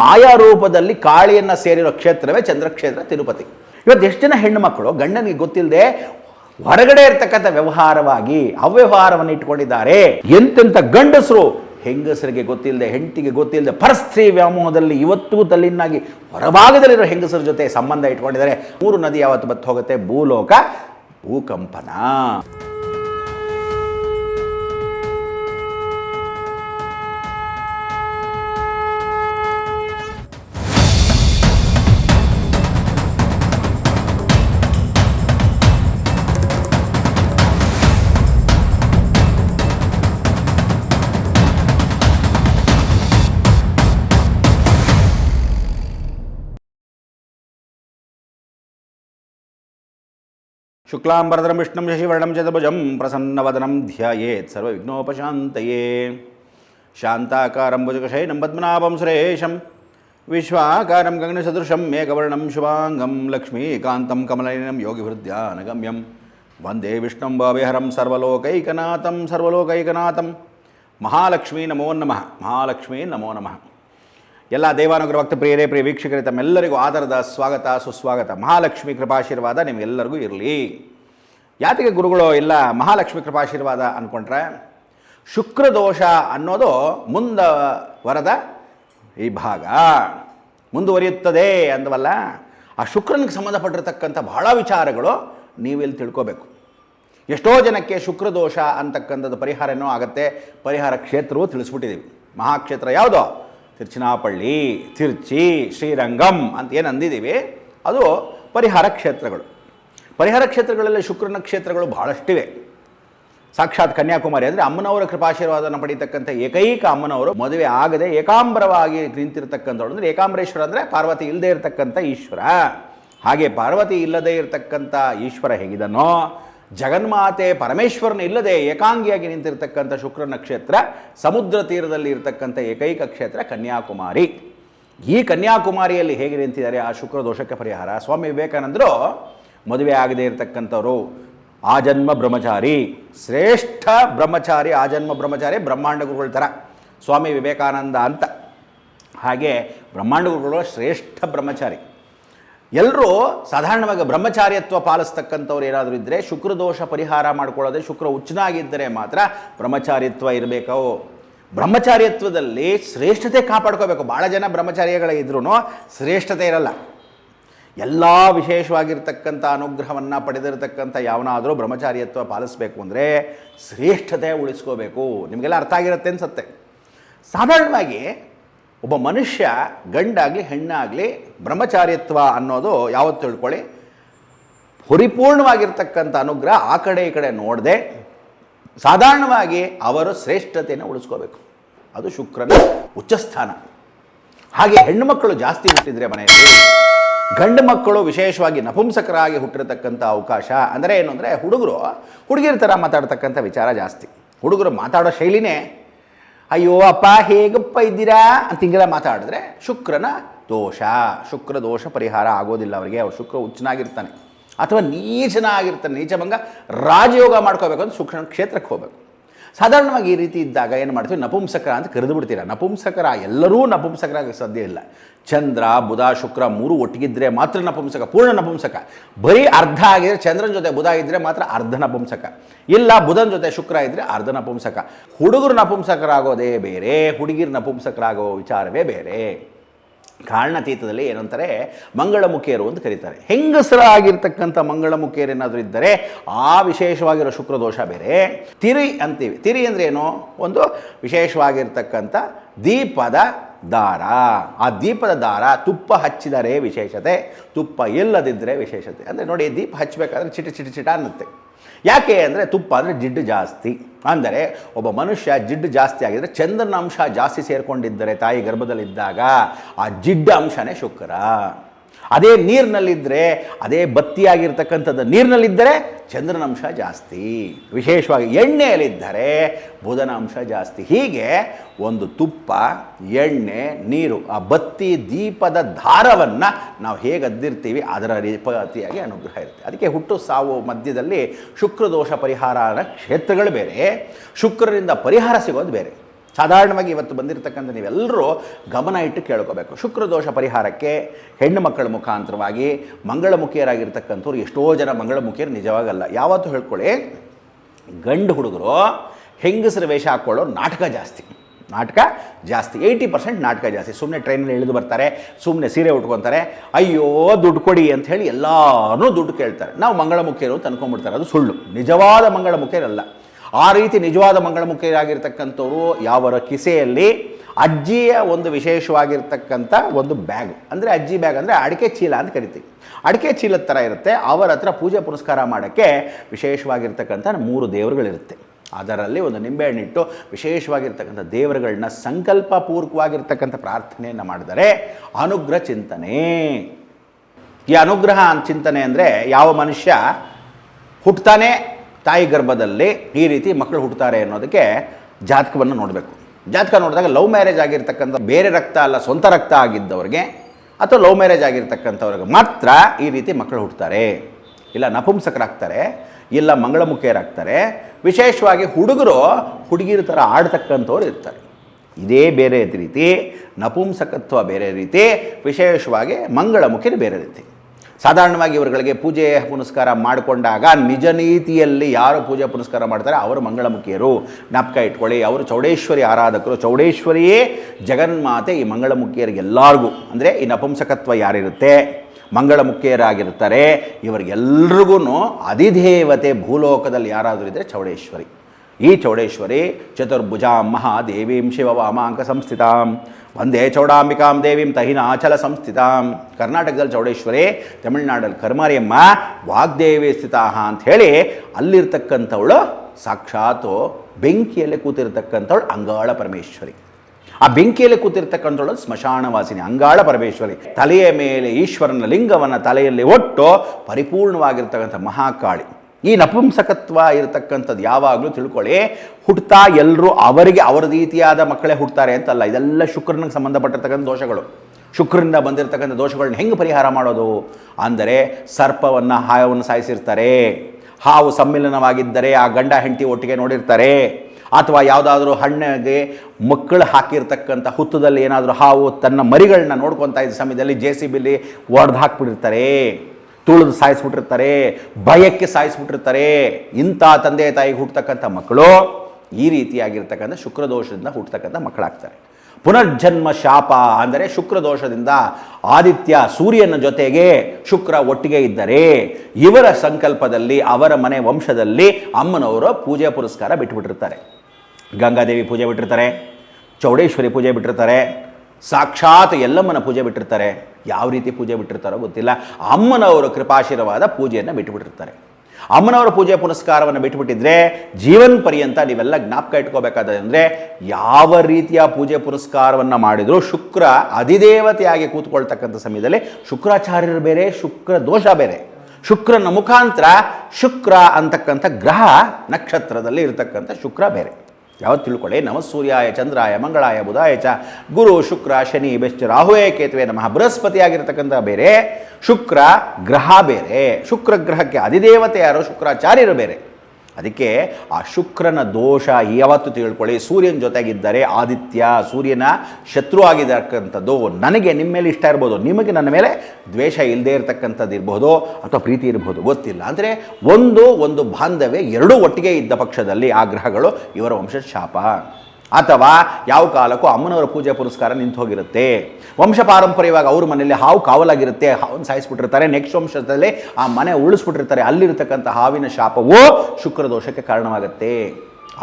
ಮಾಯಾ ರೂಪದಲ್ಲಿ ಕಾಳಿಯನ್ನು ಸೇರಿರೋ ಕ್ಷೇತ್ರವೇ ಚಂದ್ರಕ್ಷೇತ್ರ, ತಿರುಪತಿ. ಇವತ್ತು ಎಷ್ಟು ಜನ ಹೆಣ್ಣು ಮಕ್ಕಳು, ಗಂಡನಿಗೆ ಗೊತ್ತಿಲ್ಲದೆ ಹೊರಗಡೆ ಇರ್ತಕ್ಕಂಥ ವ್ಯವಹಾರವಾಗಿ ಅವ್ಯವಹಾರವನ್ನು ಇಟ್ಕೊಂಡಿದ್ದಾರೆ. ಎಂತೆಂಥ ಗಂಡಸರು, ಹೆಂಗಸರಿಗೆ ಗೊತ್ತಿಲ್ಲದೆ ಹೆಂಡತಿಗೆ ಗೊತ್ತಿಲ್ಲದೆ ಪರಸ್ತ್ರೀ ವ್ಯಾಮೋಹದಲ್ಲಿ ಇವತ್ತು ತಲ್ಲಿನಾಗಿ ಹೊರಭಾಗದಲ್ಲಿರೋ ಹೆಂಗಸರ ಜೊತೆ ಸಂಬಂಧ ಇಟ್ಕೊಂಡಿದ್ದಾರೆ. ಮೂರು ನದಿ ಯಾವತ್ತು ಬತ್ತು ಹೋಗುತ್ತೆ? ಭೂಲೋಕ, ಭೂಕಂಪನ. శుక్లాంబరదరం విష్ణుం శశివర్ణం చతుభుజం ప్రసన్నవదనం ధ్యాయేత్ సర్వ విఘ్నోపశాంతయే శాంతాకారం భుజకశయనం పద్మనాభం సురేశం విశ్వాకారం గగన సదృశం మేఘవర్ణం శుభాంగం లక్ష్మీకాంతం కమలయనం యోగివృద్ధ్యానగమ్యం వందే విష్ణుం బావిహరం సర్వోకైకనాథం సర్వోకైకనాథం మహాలక్ష్మీ నమో నమ మహాలక్ష్మీ నమో నమ. ಎಲ್ಲ ದೇವಾನುಗ್ರಹ ಭಕ್ತ ಪ್ರಿಯರೇ, ಪ್ರಿಯ ವೀಕ್ಷಕರೇ, ತಮ್ಮೆಲ್ಲರಿಗೂ ಆಧಾರದ ಸ್ವಾಗತ, ಸುಸ್ವಾಗತ. ಮಹಾಲಕ್ಷ್ಮಿ ಕೃಪಾಶೀರ್ವಾದ ನಿಮಗೆಲ್ಲರಿಗೂ ಇರಲಿ. ಯಾತಿಗೆ ಗುರುಗಳು ಎಲ್ಲ ಮಹಾಲಕ್ಷ್ಮಿ ಕೃಪಾಶೀರ್ವಾದ ಅಂದ್ಕೊಂಡ್ರೆ ಶುಕ್ರದೋಷ ಅನ್ನೋದು ಮುಂದ ವರದ ಈ ಭಾಗ. ಮುಂದುವರಿಯುತ್ತದೆ ಅಂದವಲ್ಲ, ಆ ಶುಕ್ರನಿಗೆ ಸಂಬಂಧಪಟ್ಟಿರ್ತಕ್ಕಂಥ ಬಹಳ ವಿಚಾರಗಳು ನೀವಿಲ್ಲಿ ತಿಳ್ಕೋಬೇಕು. ಎಷ್ಟೋ ಜನಕ್ಕೆ ಶುಕ್ರದೋಷ ಅಂತಕ್ಕಂಥದ್ದು ಪರಿಹಾರನೂ ಆಗುತ್ತೆ. ಪರಿಹಾರ ಕ್ಷೇತ್ರವೂ ತಿಳಿಸ್ಬಿಟ್ಟಿದ್ದೀವಿ ಮಹಾಕ್ಷೇತ್ರ ಯಾವುದೋ? ತಿರುಚನಾಪಳ್ಳಿ, ತಿರುಚಿ, ಶ್ರೀರಂಗಂ ಅಂತ ಏನು ಅಂದಿದ್ದೀವಿ ಅದು ಪರಿಹಾರ ಕ್ಷೇತ್ರಗಳು. ಪರಿಹಾರ ಕ್ಷೇತ್ರಗಳಲ್ಲಿ ಶುಕ್ರನ ಕ್ಷೇತ್ರಗಳು ಬಹಳಷ್ಟಿವೆ. ಸಾಕ್ಷಾತ್ ಕನ್ಯಾಕುಮಾರಿ ಅಂದರೆ ಅಮ್ಮನವರ ಕೃಪಾಶೀರ್ವಾದನ ಪಡೀತಕ್ಕಂಥ ಏಕೈಕ ಅಮ್ಮನವರು, ಮದುವೆ ಆಗದೆ ಏಕಾಂಬರವಾಗಿ ನಿಂತಿರ್ತಕ್ಕಂಥವ್ರು. ಅಂದರೆ ಏಕಾಂಬರೇಶ್ವರ ಅಂದರೆ ಪಾರ್ವತಿ ಇಲ್ಲದೆ ಇರತಕ್ಕಂಥ ಈಶ್ವರ. ಹಾಗೆ ಪಾರ್ವತಿ ಇಲ್ಲದೆ ಇರತಕ್ಕಂಥ ಈಶ್ವರ ಹೇಗಿದನೋ ಜಗನ್ಮಾತೆ ಪರಮೇಶ್ವರನ ಇಲ್ಲದೆ ಏಕಾಂಗಿಯಾಗಿ ನಿಂತಿರ್ತಕ್ಕಂಥ ಶುಕ್ರ ನಕ್ಷತ್ರ ಸಮುದ್ರ ತೀರದಲ್ಲಿ ಇರತಕ್ಕಂಥ ಏಕೈಕ ಕ್ಷೇತ್ರ ಕನ್ಯಾಕುಮಾರಿ. ಈ ಕನ್ಯಾಕುಮಾರಿಯಲ್ಲಿ ಹೇಗೆ ನಿಂತಿದ್ದಾರೆ ಆ ಶುಕ್ರ ದೋಷಕ್ಕೆ ಪರಿಹಾರ? ಸ್ವಾಮಿ ವಿವೇಕಾನಂದರು ಮದುವೆ ಆಗದೆ ಇರತಕ್ಕಂಥವ್ರು. ಆಜನ್ಮ ಬ್ರಹ್ಮಚಾರಿ. ಶ್ರೇಷ್ಠ ಬ್ರಹ್ಮಚಾರಿ ಆಜನ್ಮ ಬ್ರಹ್ಮಚಾರಿ ಬ್ರಹ್ಮಾಂಡ ಗುರುಗಳ ಥರ. ಸ್ವಾಮಿ ವಿವೇಕಾನಂದ ಅಂತ. ಹಾಗೆ ಬ್ರಹ್ಮಾಂಡ ಗುರುಗಳು ಶ್ರೇಷ್ಠ ಬ್ರಹ್ಮಚಾರಿ. ಎಲ್ಲರೂ ಸಾಧಾರಣವಾಗಿ ಬ್ರಹ್ಮಚಾರ್ಯತ್ವ ಪಾಲಿಸ್ತಕ್ಕಂಥವ್ರು ಏನಾದರೂ ಇದ್ದರೆ ಶುಕ್ರ ದೋಷ ಪರಿಹಾರ ಮಾಡ್ಕೊಳ್ಳೋದೇ ಶುಕ್ರ ಉಚ್ಚನಾಗಿದ್ದರೆ ಮಾತ್ರ ಬ್ರಹ್ಮಚಾರ್ಯತ್ವ ಇರಬೇಕು? ಬ್ರಹ್ಮಚಾರ್ಯತ್ವದಲ್ಲಿ ಶ್ರೇಷ್ಠತೆ ಕಾಪಾಡ್ಕೋಬೇಕು. ಭಾಳ ಜನ ಬ್ರಹ್ಮಚಾರ್ಯಗಳೇ ಇದ್ರೂ ಶ್ರೇಷ್ಠತೆ ಇರಲ್ಲ. ಎಲ್ಲ ವಿಶೇಷವಾಗಿರ್ತಕ್ಕಂಥ ಅನುಗ್ರಹವನ್ನು ಪಡೆದಿರತಕ್ಕಂಥ ಯಾವನಾದರೂ ಬ್ರಹ್ಮಚಾರ್ಯತ್ವ ಪಾಲಿಸಬೇಕು ಅಂದರೆ ಶ್ರೇಷ್ಠತೆ ಉಳಿಸ್ಕೋಬೇಕು. ನಿಮಗೆಲ್ಲ ಅರ್ಥ ಆಗಿರುತ್ತೆ ಅನ್ಸತ್ತೆ. ಸಾಧಾರಣವಾಗಿ ಒಬ್ಬ ಮನುಷ್ಯ ಗಂಡಾಗಲಿ, ಹೆಣ್ಣಾಗಲಿ ಬ್ರಹ್ಮಚಾರ್ಯತ್ವ ಅನ್ನೋದು ಯಾವತ್ತು ತಿಳ್ಕೊಳ್ಳಿ? ಪರಿಪೂರ್ಣವಾಗಿರ್ತಕ್ಕಂಥ ಅನುಗ್ರಹ ಆ ಕಡೆ ಈ ಕಡೆ ನೋಡದೆ ಸಾಧಾರಣವಾಗಿ ಅವರು ಶ್ರೇಷ್ಠತೆಯನ್ನು ಉಳಿಸ್ಕೋಬೇಕು. ಅದು ಶುಕ್ರನ ಉಚ್ಚಸ್ಥಾನ. ಹಾಗೆ ಹೆಣ್ಣು ಮಕ್ಕಳು ಜಾಸ್ತಿ ಹುಟ್ಟಿದರೆ ಮನೆಯಲ್ಲಿ, ಗಂಡು ಮಕ್ಕಳು ವಿಶೇಷವಾಗಿ ನಪುಂಸಕರಾಗಿ ಹುಟ್ಟಿರತಕ್ಕಂಥ ಅವಕಾಶ ಅಂದರೆ ಏನು ಅಂದರೆ ಹುಡುಗರು ಹುಡುಗಿರ ಥರ ಮಾತಾಡ್ತಕ್ಕಂಥ ವಿಚಾರ ಜಾಸ್ತಿ. ಹುಡುಗರು ಮಾತಾಡೋ ಶೈಲಿನೇ ಅಯ್ಯೋ, ಅಪ್ಪ, ಹೇಗಪ್ಪ ಇದ್ದೀರಾ? ಅಂತ ಹಿಂಗೆಲ್ಲ ಮಾತಾಡಿದ್ರೆ ಶುಕ್ರನ ದೋಷ. ಶುಕ್ರ ದೋಷ ಪರಿಹಾರ ಆಗೋದಿಲ್ಲ ಅವರಿಗೆ. ಅವ್ರು ಶುಕ್ರ ಉಚ್ಚನಾಗಿರ್ತಾನೆ ಅಥವಾ ನೀಚನಾಗಿರ್ತಾನೆ. ನೀಚಭಂಗ ರಾಜಯೋಗ ಮಾಡ್ಕೋಬೇಕು ಅಂದ್ರೆ ಶುಕ್ರನ ಕ್ಷೇತ್ರಕ್ಕೆ ಹೋಗಬೇಕು. ಸಾಧಾರಣವಾಗಿ ಈ ರೀತಿ ಇದ್ದಾಗ ಏನು ಮಾಡ್ತೀವಿ? ನಪುಂಸಕರ ಅಂತ ಕರೆದು ಬಿಡ್ತೀರ ನಪುಂಸಕರ ಎಲ್ಲರೂ ನಪುಂಸಕರ ಸಾಧ್ಯ ಇಲ್ಲ. ಚಂದ್ರ, ಬುಧ, ಶುಕ್ರ ಮೂರು ಒಟ್ಟಿಗಿದ್ರೆ ಮಾತ್ರ ನಪುಂಸಕ, ಪೂರ್ಣ ನಪುಂಸಕ. ಬರೀ ಅರ್ಧ ಆಗಿದ್ರೆ ಚಂದ್ರನ ಜೊತೆ ಬುಧ ಇದ್ದರೆ ಮಾತ್ರ ಅರ್ಧ ನಪುಂಸಕ. ಇಲ್ಲ, ಬುಧನ ಜೊತೆ ಶುಕ್ರ ಇದ್ದರೆ ಅರ್ಧ ನಪುಂಸಕ. ಹುಡುಗರು ನಪುಂಸಕರಾಗೋದೇ ಬೇರೆ ಹುಡುಗಿರು ನಪುಂಸಕರಾಗೋ ವಿಚಾರವೇ ಬೇರೆ. ಕಾರಣತೀತದಲ್ಲಿ ಏನಂತಾರೆ ಮಂಗಳಮುಖಿಯರು ಅಂತ ಕರೀತಾರೆ. ಹೆಂಗಸರಾಗಿರ್ತಕ್ಕಂಥ ಮಂಗಳಮುಖಿಯರು ಏನಾದರೂ ಇದ್ದರೆ ಆ ವಿಶೇಷವಾಗಿರೋ ಶುಕ್ರದೋಷ ಬೇರೆ. ತಿರಿ ಅಂತೀವಿ. ತಿರಿ ಅಂದರೆ ಏನು? ಒಂದು ವಿಶೇಷವಾಗಿರ್ತಕ್ಕಂಥ ದೀಪದ ದಾರ. ಆ ದೀಪದ ದಾರ ತುಪ್ಪ ಹಚ್ಚಿದರೆ ವಿಶೇಷತೆ, ತುಪ್ಪ ಇಲ್ಲದಿದ್ದರೆ ವಿಶೇಷತೆ. ಅಂದರೆ ನೋಡಿ ದೀಪ ಹಚ್ಚಬೇಕಾದ್ರೆ ಚಿಟ ಚಿಟ ಚಿಟ ಅನ್ನುತ್ತೆ. ಯಾಕೆ ಅಂದರೆ ತುಪ್ಪ ಅಂದರೆ ಜಿಡ್ಡು ಜಾಸ್ತಿ. ಅಂದರೆ ಒಬ್ಬ ಮನುಷ್ಯ ಜಿಡ್ಡು ಜಾಸ್ತಿ ಆಗಿದರೆ ಚಂದ್ರನ ಅಂಶ ಜಾಸ್ತಿ ಸೇರಿಕೊಂಡಿದ್ದರೆ ತಾಯಿ ಗರ್ಭದಲ್ಲಿದ್ದಾಗ ಆ ಜಿಡ್ಡು ಅಂಶನೇ ಶುಕ್ರ. ಅದೇ ನೀರಿನಲ್ಲಿದ್ದರೆ ಅದೇ ಬತ್ತಿಯಾಗಿರ್ತಕ್ಕಂಥದ್ದು ನೀರಿನಲ್ಲಿದ್ದರೆ ಚಂದ್ರನಂಶ ಜಾಸ್ತಿ. ವಿಶೇಷವಾಗಿ ಎಣ್ಣೆಯಲ್ಲಿದ್ದರೆ ಬುಧನ ಅಂಶ ಜಾಸ್ತಿ. ಹೀಗೆ ಒಂದು ತುಪ್ಪ, ಎಣ್ಣೆ, ನೀರು, ಆ ಬತ್ತಿ ದೀಪದ ದಾರವನ್ನು ನಾವು ಹೇಗೆ ಅದ್ದಿರ್ತೀವಿ, ಅದರ ರೀತಿಯಾಗಿ ಅನುಗ್ರಹ ಇರುತ್ತೆ. ಅದಕ್ಕೆ ಹುಟ್ಟು ಸಾವು ಮಧ್ಯದಲ್ಲಿ ಶುಕ್ರದೋಷ ಪರಿಹಾರ ಕ್ಷೇತ್ರಗಳು ಬೇರೆ, ಶುಕ್ರರಿಂದ ಪರಿಹಾರ ಸಿಗೋದು ಬೇರೆ. ಸಾಧಾರಣವಾಗಿ ಇವತ್ತು ಬಂದಿರತಕ್ಕಂಥ ನೀವೆಲ್ಲರೂ ಗಮನ ಇಟ್ಟು ಕೇಳ್ಕೋಬೇಕು. ಶುಕ್ರದೋಷ ಪರಿಹಾರಕ್ಕೆ ಹೆಣ್ಣು ಮಕ್ಕಳ ಮುಖಾಂತರವಾಗಿ ಮಂಗಳಮುಖಿಯರಾಗಿರ್ತಕ್ಕಂಥವ್ರು ಎಷ್ಟೋ ಜನ ಮಂಗಳಮುಖಿಯರು ನಿಜವಾಗಲ್ಲ. ಯಾವತ್ತೂ ಹೇಳ್ಕೊಳ್ಳಿ, ಗಂಡು ಹುಡುಗರು ಹೆಂಗಸರ ವೇಷ ಹಾಕ್ಕೊಳ್ಳೋ ನಾಟಕ ಜಾಸ್ತಿ. ನಾಟಕ ಜಾಸ್ತಿ. ಏಯ್ಟಿ ಪರ್ಸೆಂಟ್ ನಾಟಕ ಜಾಸ್ತಿ. ಸುಮ್ಮನೆ ಟ್ರೈನಲ್ಲಿ ಇಳಿದು ಬರ್ತಾರೆ ಸುಮ್ಮನೆ ಸೀರೆ ಉಟ್ಕೊತಾರೆ, ಅಯ್ಯೋ ದುಡ್ಡು ಕೊಡಿ ಅಂತ ಹೇಳಿ ಎಲ್ಲರೂ ದುಡ್ಡು ಕೇಳ್ತಾರೆ. ನಾವು ಮಂಗಳಮುಖಿಯರು ಅಂತ ಅನ್ಕೊಂಡ್ಬಿಡ್ತಾರೆ. ಅದು ಸುಳ್ಳು. ನಿಜವಾದ ಮಂಗಳಮುಖಿಯರಲ್ಲ. ಆ ರೀತಿ ನಿಜವಾದ ಮಂಗಳಮುಖಿಯರಾಗಿರ್ತಕ್ಕಂಥವ್ರು ಯಾವರ ಕಿಸೆಯಲ್ಲಿ ಅಜ್ಜಿಯ ಒಂದು ವಿಶೇಷವಾಗಿರ್ತಕ್ಕಂಥ ಒಂದು ಬ್ಯಾಗ್. ಅಂದರೆ ಅಜ್ಜಿ ಬ್ಯಾಗ್ ಅಂದರೆ ಅಡಿಕೆ ಚೀಲ ಅಂತ ಕರಿತೀವಿ. ಅಡಿಕೆ ಚೀಲದ ಥರ ಇರುತ್ತೆ. ಅವರ ಹತ್ರ ಪೂಜೆ ಪುನಸ್ಕಾರ ಮಾಡೋಕ್ಕೆ ವಿಶೇಷವಾಗಿರ್ತಕ್ಕಂಥ ಮೂರು ದೇವರುಗಳಿರುತ್ತೆ. ಅದರಲ್ಲಿ ಒಂದು ನಿಂಬೆಹಣ್ಣಿಟ್ಟು ವಿಶೇಷವಾಗಿರ್ತಕ್ಕಂಥ ದೇವರುಗಳನ್ನ ಸಂಕಲ್ಪಪೂರ್ವಕವಾಗಿರ್ತಕ್ಕಂಥ ಪ್ರಾರ್ಥನೆಯನ್ನು ಮಾಡಿದರೆ ಅನುಗ್ರಹ ಚಿಂತನೆ. ಈ ಅನುಗ್ರಹ ಚಿಂತನೆ ಅಂದರೆ ಯಾವ ಮನುಷ್ಯ ಹುಟ್ಟುತ್ತಾನೆ ತಾಯಿ ಗರ್ಭದಲ್ಲಿ ಈ ರೀತಿ ಮಕ್ಕಳು ಹುಟ್ಟುತ್ತಾರೆ ಅನ್ನೋದಕ್ಕೆ ಜಾತಕವನ್ನು ನೋಡಬೇಕು. ಜಾತಕ ನೋಡಿದಾಗ ಲವ್ ಮ್ಯಾರೇಜ್ ಆಗಿರ್ತಕ್ಕಂಥ ಬೇರೆ ರಕ್ತ ಅಲ್ಲ, ಸ್ವಂತ ರಕ್ತ ಆಗಿದ್ದವ್ರಿಗೆ ಅಥವಾ ಲವ್ ಮ್ಯಾರೇಜ್ ಆಗಿರ್ತಕ್ಕಂಥವ್ರಿಗೆ ಮಾತ್ರ ಈ ರೀತಿ ಮಕ್ಕಳು ಹುಟ್ಟುತ್ತಾರೆ. ಇಲ್ಲ ನಪುಂಸಕರಾಗ್ತಾರೆ, ಇಲ್ಲ ಮಂಗಳಮುಖಿಯರಾಗ್ತಾರೆ. ವಿಶೇಷವಾಗಿ ಹುಡುಗರು ಹುಡುಗಿರ ಥರ ಆಡ್ತಕ್ಕಂಥವ್ರು ಇರ್ತಾರೆ. ಇದೇ ಬೇರೆ ರೀತಿ, ನಪುಂಸಕತ್ವ ಬೇರೆ ರೀತಿ, ವಿಶೇಷವಾಗಿ ಮಂಗಳಮುಖಿರು ಬೇರೆ ರೀತಿ. ಸಾಧಾರಣವಾಗಿ ಇವರುಗಳಿಗೆ ಪೂಜೆ ಪುನಸ್ಕಾರ ಮಾಡಿಕೊಂಡಾಗ ನಿಜ ನೀತಿಯಲ್ಲಿ ಯಾರು ಪೂಜೆ ಪುನಸ್ಕಾರ ಮಾಡ್ತಾರೆ? ಅವರು ಮಂಗಳಮುಖಿಯರು. ಜ್ಞಾಪಕ ಇಟ್ಕೊಳ್ಳಿ, ಅವರು ಚೌಡೇಶ್ವರಿ ಆರಾಧಕರು. ಚೌಡೇಶ್ವರಿಯೇ ಜಗನ್ಮಾತೆ, ಈ ಮಂಗಳಮುಖಿಯರಿಗೆ ಎಲ್ಲರಿಗೂ ಅಂದರೆ ಈ ನಪುಂಸಕತ್ವ ಯಾರಿರುತ್ತೆ? ಮಂಗಳಮುಖಿಯರಾಗಿರ್ತಾರೆ. ಇವರಿಗೆಲ್ರಿಗೂ ಅಧಿದೇವತೆ ಭೂಲೋಕದಲ್ಲಿ ಯಾರಾದರೂ ಇದ್ದರೆ ಚೌಡೇಶ್ವರಿ. ಈ ಚೌಡೇಶ್ವರಿ ಚತುರ್ಭುಜಾಂ ಮಹಾದೇವೀಂ ಶಿವವಾಮಾಂಕ ಸಂಸ್ಥಿತಾಂ ಒಂದೇ ಚೌಡಾಂಬಿಕಾಂ ದೇವೀಂ ತಹಿನಾಚಲ ಸಂಸ್ಥಿತಾಂ. ಕರ್ನಾಟಕದಲ್ಲಿ ಚೌಡೇಶ್ವರಿ, ತಮಿಳುನಾಡಲ್ಲಿ ಕರ್ಮಾರಿಯಮ್ಮ, ವಾಗ್ದೇವಿ ಸ್ಥಿತಾಹ ಅಂತ ಹೇಳಿ ಅಲ್ಲಿರ್ತಕ್ಕಂಥವಳು ಸಾಕ್ಷಾತ್ ಬೆಂಕಿಯಲ್ಲಿ ಕೂತಿರ್ತಕ್ಕಂಥವಳು ಅಂಗಾಳ ಪರಮೇಶ್ವರಿ. ಆ ಬೆಂಕಿಯಲ್ಲಿ ಕೂತಿರ್ತಕ್ಕಂಥವಳು ಸ್ಮಶಾನವಾಸಿನಿ ಅಂಗಾಳ ಪರಮೇಶ್ವರಿ. ತಲೆಯ ಮೇಲೆ ಈಶ್ವರನ ಲಿಂಗವನ್ನು ತಲೆಯಲ್ಲಿ ಒಟ್ಟು ಪರಿಪೂರ್ಣವಾಗಿರ್ತಕ್ಕಂಥ ಮಹಾಕಾಳಿ. ಈ ನಪುಂಸಕತ್ವ ಇರತಕ್ಕಂಥದ್ದು ಯಾವಾಗಲೂ ತಿಳ್ಕೊಳ್ಳಿ. ಹುಟ್ಟುತ್ತಾ ಎಲ್ಲರೂ ಅವರಿಗೆ ಅವರ ರೀತಿಯಾದ ಮಕ್ಕಳೇ ಹುಟ್ಟುತ್ತಾರೆ ಅಂತಲ್ಲ, ಇದೆಲ್ಲ ಶುಕ್ರನಿಗೆ ಸಂಬಂಧಪಟ್ಟಿರ್ತಕ್ಕಂಥ ದೋಷಗಳು. ಶುಕ್ರನಿಂದ ಬಂದಿರತಕ್ಕಂಥ ದೋಷಗಳನ್ನ ಹೆಂಗೆ ಪರಿಹಾರ ಮಾಡೋದು? ಅಂದರೆ ಸರ್ಪವನ್ನು ಹಾವನ್ನು ಸಾಯಿಸಿರ್ತಾರೆ, ಹಾವು ಸಮ್ಮಿಲನವಾಗಿದ್ದರೆ ಆ ಗಂಡ ಹೆಂಡತಿ ಒಟ್ಟಿಗೆ ನೋಡಿರ್ತಾರೆ, ಅಥವಾ ಯಾವುದಾದ್ರೂ ಹಣ್ಣಿಗೆ ಮಕ್ಕಳು ಹಾಕಿರ್ತಕ್ಕಂಥ ಹುತ್ತದಲ್ಲಿ ಏನಾದರೂ ಹಾವು ತನ್ನ ಮರಿಗಳನ್ನ ನೋಡ್ಕೊತಾ ಇದ್ದ ಸಮಯದಲ್ಲಿ ಜೆ ಸಿ ಬಿಲಿ ಒಡೆದು ಹಾಕ್ಬಿಟ್ಟಿರ್ತಾರೆ ತುಳಿದು ಸಾಯಿಸ್ಬಿಟ್ಟಿರ್ತಾರೆ, ಭಯಕ್ಕೆ ಸಾಯಿಸ್ಬಿಟ್ಟಿರ್ತಾರೆ. ಇಂಥ ತಂದೆ ತಾಯಿಗೆ ಹುಟ್ಟತಕ್ಕಂಥ ಮಕ್ಕಳು ಈ ರೀತಿಯಾಗಿರ್ತಕ್ಕಂಥ ಶುಕ್ರದೋಷದಿಂದ ಹುಟ್ಟತಕ್ಕಂಥ ಮಕ್ಕಳಾಗ್ತಾರೆ. ಪುನರ್ಜನ್ಮ ಶಾಪ ಅಂದರೆ ಶುಕ್ರದೋಷದಿಂದ ಆದಿತ್ಯ ಸೂರ್ಯನ ಜೊತೆಗೆ ಶುಕ್ರ ಒಟ್ಟಿಗೆ ಇದ್ದರೆ, ಇವರ ಸಂಕಲ್ಪದಲ್ಲಿ, ಅವರ ಮನೆ ವಂಶದಲ್ಲಿ ಅಮ್ಮನವರು ಪೂಜೆ ಪುರಸ್ಕಾರ ಬಿಟ್ಟುಬಿಟ್ಟಿರ್ತಾರೆ ಗಂಗಾದೇವಿ ಪೂಜೆ ಬಿಟ್ಟಿರ್ತಾರೆ, ಚೌಡೇಶ್ವರಿ ಪೂಜೆ ಬಿಟ್ಟಿರ್ತಾರೆ, ಸಾಕ್ಷಾತ್ ಎಲ್ಲಮ್ಮನ ಪೂಜೆ ಬಿಟ್ಟಿರ್ತಾರೆ. ಯಾವ ರೀತಿ ಪೂಜೆ ಬಿಟ್ಟಿರ್ತಾರೋ ಗೊತ್ತಿಲ್ಲ. ಅಮ್ಮನವರು ಕೃಪಾಶೀರವಾದ ಪೂಜೆಯನ್ನು ಬಿಟ್ಟುಬಿಟ್ಟಿರ್ತಾರೆ. ಅಮ್ಮನವರ ಪೂಜೆ ಪುನಸ್ಕಾರವನ್ನು ಬಿಟ್ಟುಬಿಟ್ಟಿದ್ರೆ ಜೀವನ್ ಪರ್ಯಂತ ನೀವೆಲ್ಲ ಜ್ಞಾಪಕ ಇಟ್ಕೋಬೇಕಾದ್ರೆ ಅಂದರೆ ಯಾವ ರೀತಿಯ ಪೂಜೆ ಪುನಸ್ಕಾರವನ್ನು ಮಾಡಿದರೂ ಶುಕ್ರ ಅಧಿದೇವತೆಯಾಗಿ ಕೂತ್ಕೊಳ್ತಕ್ಕಂಥ ಸಮಯದಲ್ಲಿ ಶುಕ್ರಾಚಾರ್ಯರು ಬೇರೆ, ಶುಕ್ರ ದೋಷ ಬೇರೆ. ಶುಕ್ರನ ಮುಖಾಂತರ ಶುಕ್ರ ಅಂತಕ್ಕಂಥ ಗ್ರಹ ನಕ್ಷತ್ರದಲ್ಲಿ ಇರತಕ್ಕಂಥ ಶುಕ್ರ ಬೇರೆ. ಯಾವತ್ತು ತಿಳ್ಕೊಳ್ಳಿ? ನಮಸ್ಸೂರ್ಯಾಯ ಚಂದ್ರಾಯ, ಮಂಗಳಾಯ, ಬುಧಾಯ ಚ. ಗುರು, ಶುಕ್ರ, ಶನಿ ಬೆಸ್ಟ್ ರಾಹುವೇ, ಕೇತುವೆ ನಮಃ. ಬೃಹಸ್ಪತಿಯಾಗಿರ್ತಕ್ಕಂಥ ಬೇರೆ, ಶುಕ್ರ, ಗ್ರಹ ಬೇರೆ. ಶುಕ್ರ ಗ್ರಹಕ್ಕೆ ಅಧಿದೇವತೆ ಯಾರೋ? ಶುಕ್ರಾಚಾರ್ಯರು ಬೇರೆ. ಅದಕ್ಕೆ ಆ ಶುಕ್ರನ ದೋಷ ಯಾವತ್ತು ತಿಳ್ಕೊಳ್ಳಿ. ಸೂರ್ಯನ ಜೊತೆಗಿದ್ದರೆ ಆದಿತ್ಯ, ಸೂರ್ಯನ ಶತ್ರು ಆಗಿರ್ತಕ್ಕಂಥದ್ದು ನನಗೆ ನಿಮ್ಮ ಮೇಲೆ ಇಷ್ಟ ಇರ್ಬೋದು. ನಿಮಗೆ ನನ್ನ ಮೇಲೆ ದ್ವೇಷ ಇಲ್ಲದೆ ಇರತಕ್ಕಂಥದ್ದು ಇರ್ಬೋದು ಅಥವಾ ಪ್ರೀತಿ ಇರ್ಬೋದು, ಗೊತ್ತಿಲ್ಲ. ಅಂದರೆ ಒಂದು ಒಂದು ಬಾಂಧವ್ಯ ಎರಡೂ ಒಟ್ಟಿಗೆ ಇದ್ದ ಪಕ್ಷದಲ್ಲಿ ಆ ಗ್ರಹಗಳು ಇವರ ವಂಶದ ಶಾಪ ಅಥವಾ ಯಾವ ಕಾಲಕ್ಕೂ ಅಮ್ಮನವರ ಪೂಜೆ ಪುರಸ್ಕಾರ ನಿಂತು ಹೋಗಿರುತ್ತೆ. ವಂಶ ಪಾರಂಪರ್ಯವಾಗಿ ಅವ್ರ ಮನೆಯಲ್ಲಿ ಹಾವು ಕಾವಲಾಗಿರುತ್ತೆ. ಹಾವನ್ನು ಸಾಯಿಸ್ಬಿಟ್ಟಿರ್ತಾರೆ. ನೆಕ್ಸ್ಟ್ ವಂಶದಲ್ಲಿ ಆ ಮನೆ ಉಳಿಸ್ಬಿಟ್ಟಿರ್ತಾರೆ ಅಲ್ಲಿರ್ತಕ್ಕಂಥ ಹಾವಿನ ಶಾಪವು ಶುಕ್ರದೋಷಕ್ಕೆ ಕಾರಣವಾಗುತ್ತೆ.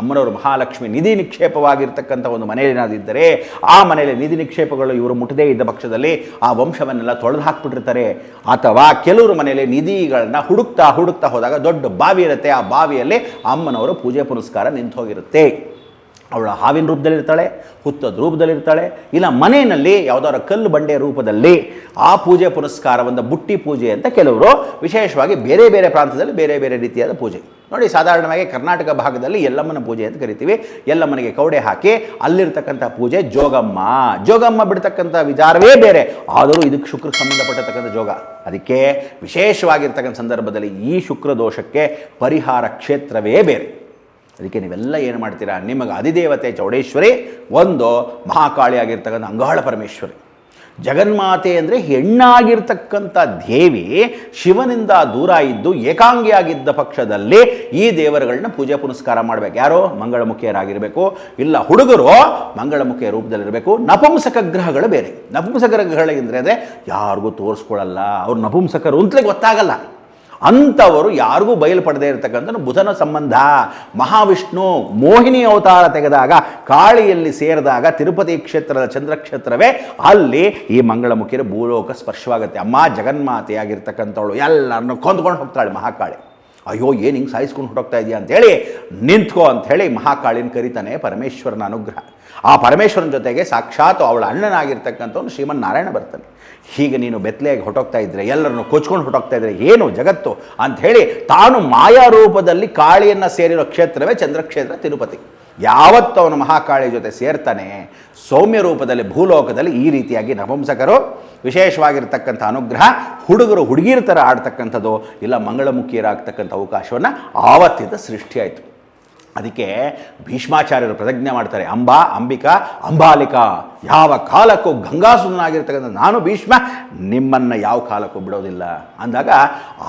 ಅಮ್ಮನವರು ಮಹಾಲಕ್ಷ್ಮಿ ನಿಧಿ ನಿಕ್ಷೇಪವಾಗಿರ್ತಕ್ಕಂಥ ಒಂದು ಮನೆಯಲ್ಲಿನಾದಿದ್ದರೆ ಆ ಮನೆಯಲ್ಲಿ ನಿಧಿ ನಿಕ್ಷೇಪಗಳು ಇವರು ಮುಟ್ಟದೇ ಇದ್ದ ಪಕ್ಷದಲ್ಲಿ ಆ ವಂಶವನ್ನೆಲ್ಲ ತೊಳೆದು ಹಾಕ್ಬಿಟ್ಟಿರ್ತಾರೆ. ಅಥವಾ ಕೆಲವರು ಮನೆಯಲ್ಲಿ ನಿಧಿಗಳನ್ನ ಹುಡುಕ್ತಾ ಹುಡುಕ್ತಾ ಹೋದಾಗ ದೊಡ್ಡ ಬಾವಿ ಇರುತ್ತೆ ಆ ಬಾವಿಯಲ್ಲಿ ಅಮ್ಮನವರು ಪೂಜೆ ಪುರಸ್ಕಾರ ನಿಂತು ಹೋಗಿರುತ್ತೆ. ಅವಳ ಹಾವಿನ ರೂಪದಲ್ಲಿರ್ತಾಳೆ ಹುತ್ತದ ರೂಪದಲ್ಲಿರ್ತಾಳೆ ಇಲ್ಲ ಮನೆಯಲ್ಲಿ ಯಾವುದಾದ್ರು ಕಲ್ಲು ಬಂಡೆ ರೂಪದಲ್ಲಿ ಆ ಪೂಜೆ ಪುನಸ್ಕಾರವನ್ನು ಬುಟ್ಟಿ ಪೂಜೆ ಅಂತ ಕೆಲವರು ವಿಶೇಷವಾಗಿ ಬೇರೆ ಬೇರೆ ಪ್ರಾಂತದಲ್ಲಿ ಬೇರೆ ಬೇರೆ ರೀತಿಯಾದ ಪೂಜೆ. ನೋಡಿ ಸಾಧಾರಣವಾಗಿ ಕರ್ನಾಟಕ ಭಾಗದಲ್ಲಿ ಎಲ್ಲಮ್ಮನ ಪೂಜೆ ಅಂತ ಕರಿತೀವಿ. ಎಲ್ಲಮ್ಮನಿಗೆ ಕೌಡೆ ಹಾಕಿ ಅಲ್ಲಿರ್ತಕ್ಕಂಥ ಪೂಜೆ ಜೋಗಮ್ಮ. ಜೋಗಮ್ಮ ಬಿಡ್ತಕ್ಕಂಥ ವಿಚಾರವೇ ಬೇರೆ. ಆದರೂ ಇದಕ್ಕೆ ಶುಕ್ರಕ್ಕೆ ಸಂಬಂಧಪಟ್ಟಿರ್ತಕ್ಕಂಥ ಜೋಗ. ಅದಕ್ಕೆ ವಿಶೇಷವಾಗಿರ್ತಕ್ಕಂಥ ಸಂದರ್ಭದಲ್ಲಿ ಈ ಶುಕ್ರ ದೋಷಕ್ಕೆ ಪರಿಹಾರ ಕ್ಷೇತ್ರವೇ ಬೇರೆ. ಅದಕ್ಕೆ ನೀವೆಲ್ಲ ಏನು ಮಾಡ್ತೀರಾ? ನಿಮಗೆ ಅಧಿದೇವತೆ ಚೌಡೇಶ್ವರಿ, ಒಂದು ಮಹಾಕಾಳಿ ಆಗಿರ್ತಕ್ಕಂಥ ಅಂಗಾಳ ಪರಮೇಶ್ವರಿ. ಜಗನ್ಮಾತೆ ಅಂದರೆ ಹೆಣ್ಣಾಗಿರ್ತಕ್ಕಂಥ ದೇವಿ ಶಿವನಿಂದ ದೂರ ಇದ್ದು ಏಕಾಂಗಿಯಾಗಿದ್ದ ಪಕ್ಷದಲ್ಲಿ ಈ ದೇವರುಗಳನ್ನ ಪೂಜೆ ಪುನಸ್ಕಾರ ಮಾಡಬೇಕು. ಯಾರು? ಮಂಗಳಮುಖಿಯರಾಗಿರಬೇಕು. ಇಲ್ಲ, ಹುಡುಗರು ಮಂಗಳಮುಖಿಯ ರೂಪದಲ್ಲಿರಬೇಕು. ನಪುಂಸಕ ಗ್ರಹಗಳು ಬೇರೆ. ನಪುಂಸಕ ಗ್ರಹಗಳಿಂದ್ರೆ ಅಂದರೆ ಯಾರಿಗೂ ತೋರಿಸ್ಕೊಳ್ಳಲ್ಲ ಅವ್ರು ನಪುಂಸಕರು ಅಂತಲೇ ಗೊತ್ತಾಗಲ್ಲ. ಅಂಥವರು ಯಾರಿಗೂ ಬಯಲುಪಡದೇ ಇರತಕ್ಕಂಥ ಬುಧನ ಸಂಬಂಧ. ಮಹಾವಿಷ್ಣು ಮೋಹಿನಿ ಅವತಾರ ತೆಗೆದಾಗ, ಕಾಳಿಯಲ್ಲಿ ಸೇರಿದಾಗ ತಿರುಪತಿ ಕ್ಷೇತ್ರದ ಚಂದ್ರಕ್ಷೇತ್ರವೇ ಅಲ್ಲಿ ಈ ಮಂಗಳಮುಖಿಯ ಭೂಲೋಕ ಸ್ಪರ್ಶವಾಗುತ್ತೆ. ಅಮ್ಮ ಜಗನ್ಮಾತೆಯಾಗಿರ್ತಕ್ಕಂಥವಳು ಎಲ್ಲರನ್ನು ಕೊಂದ್ಕೊಂಡು ಹೋಗ್ತಾಳೆ ಮಹಾಕಾಳಿ. ಅಯ್ಯೋ, ಏನು ಹಿಂಗೆ ಸಾಯಿಸ್ಕೊಂಡು ಹೊರಟೋಗ್ತಾ ಇದೆಯಾ ಅಂತೇಳಿ ನಿಂತ್ಕೋ ಅಂಥೇಳಿ ಮಹಾಕಾಳಿನ ಕರಿತಾನೆ ಪರಮೇಶ್ವರನ ಅನುಗ್ರಹ. ಆ ಪರಮೇಶ್ವರನ ಜೊತೆಗೆ ಸಾಕ್ಷಾತ್ ಅವಳ ಅಣ್ಣನಾಗಿರ್ತಕ್ಕಂಥವ್ನು ಶ್ರೀಮನ್ನಾರಾಯಣ ಬರ್ತಾನೆ. ಹೀಗೆ ನೀನು ಬೆತ್ತಲೆಯಾಗಿ ಹೊಟ್ಟೋಗ್ತಾ ಇದ್ರೆ, ಎಲ್ಲರನ್ನು ಕೊಚ್ಕೊಂಡು ಹೊಟ್ಟೋಗ್ತಾ ಇದ್ರೆ ಏನು ಜಗತ್ತು ಅಂಥೇಳಿ ತಾನು ಮಾಯಾ ರೂಪದಲ್ಲಿ ಕಾಳಿಯನ್ನು ಸೇರಿರೋ ಕ್ಷೇತ್ರವೇ ಚಂದ್ರಕ್ಷೇತ್ರ ತಿರುಪತಿ. ಯಾವತ್ತು ಅವನು ಮಹಾಕಾಳಿ ಜೊತೆ ಸೇರ್ತಾನೆ. ಸೌಮ್ಯ ರೂಪದಲ್ಲಿ ಭೂಲೋಕದಲ್ಲಿ ಈ ರೀತಿಯಾಗಿ ನಪುಂಸಕರು, ವಿಶೇಷವಾಗಿರ್ತಕ್ಕಂಥ ಅನುಗ್ರಹ, ಹುಡುಗರು, ಹುಡುಗಿರ ಥರ ಆಡ್ತಕ್ಕಂಥದ್ದು, ಇಲ್ಲ ಮಂಗಳಮುಖಿಯರಾಗ್ತಕ್ಕಂಥ ಅವಕಾಶವನ್ನು ಆವತ್ತಿಂದ ಸೃಷ್ಟಿಯಾಯಿತು. ಅದಕ್ಕೆ ಭೀಷ್ಮಾಚಾರ್ಯರು ಪ್ರತಿಜ್ಞೆ ಮಾಡ್ತಾರೆ, ಅಂಬಾ, ಅಂಬಿಕಾ, ಅಂಬಾಲಿಕಾ, ಯಾವ ಕಾಲಕ್ಕೂ ಗಂಗಾಸುರನಾಗಿರ್ತಕ್ಕಂಥ ನಾನು ಭೀಷ್ಮ, ನಿಮ್ಮನ್ನು ಯಾವ ಕಾಲಕ್ಕೂ ಬಿಡೋದಿಲ್ಲ ಅಂದಾಗ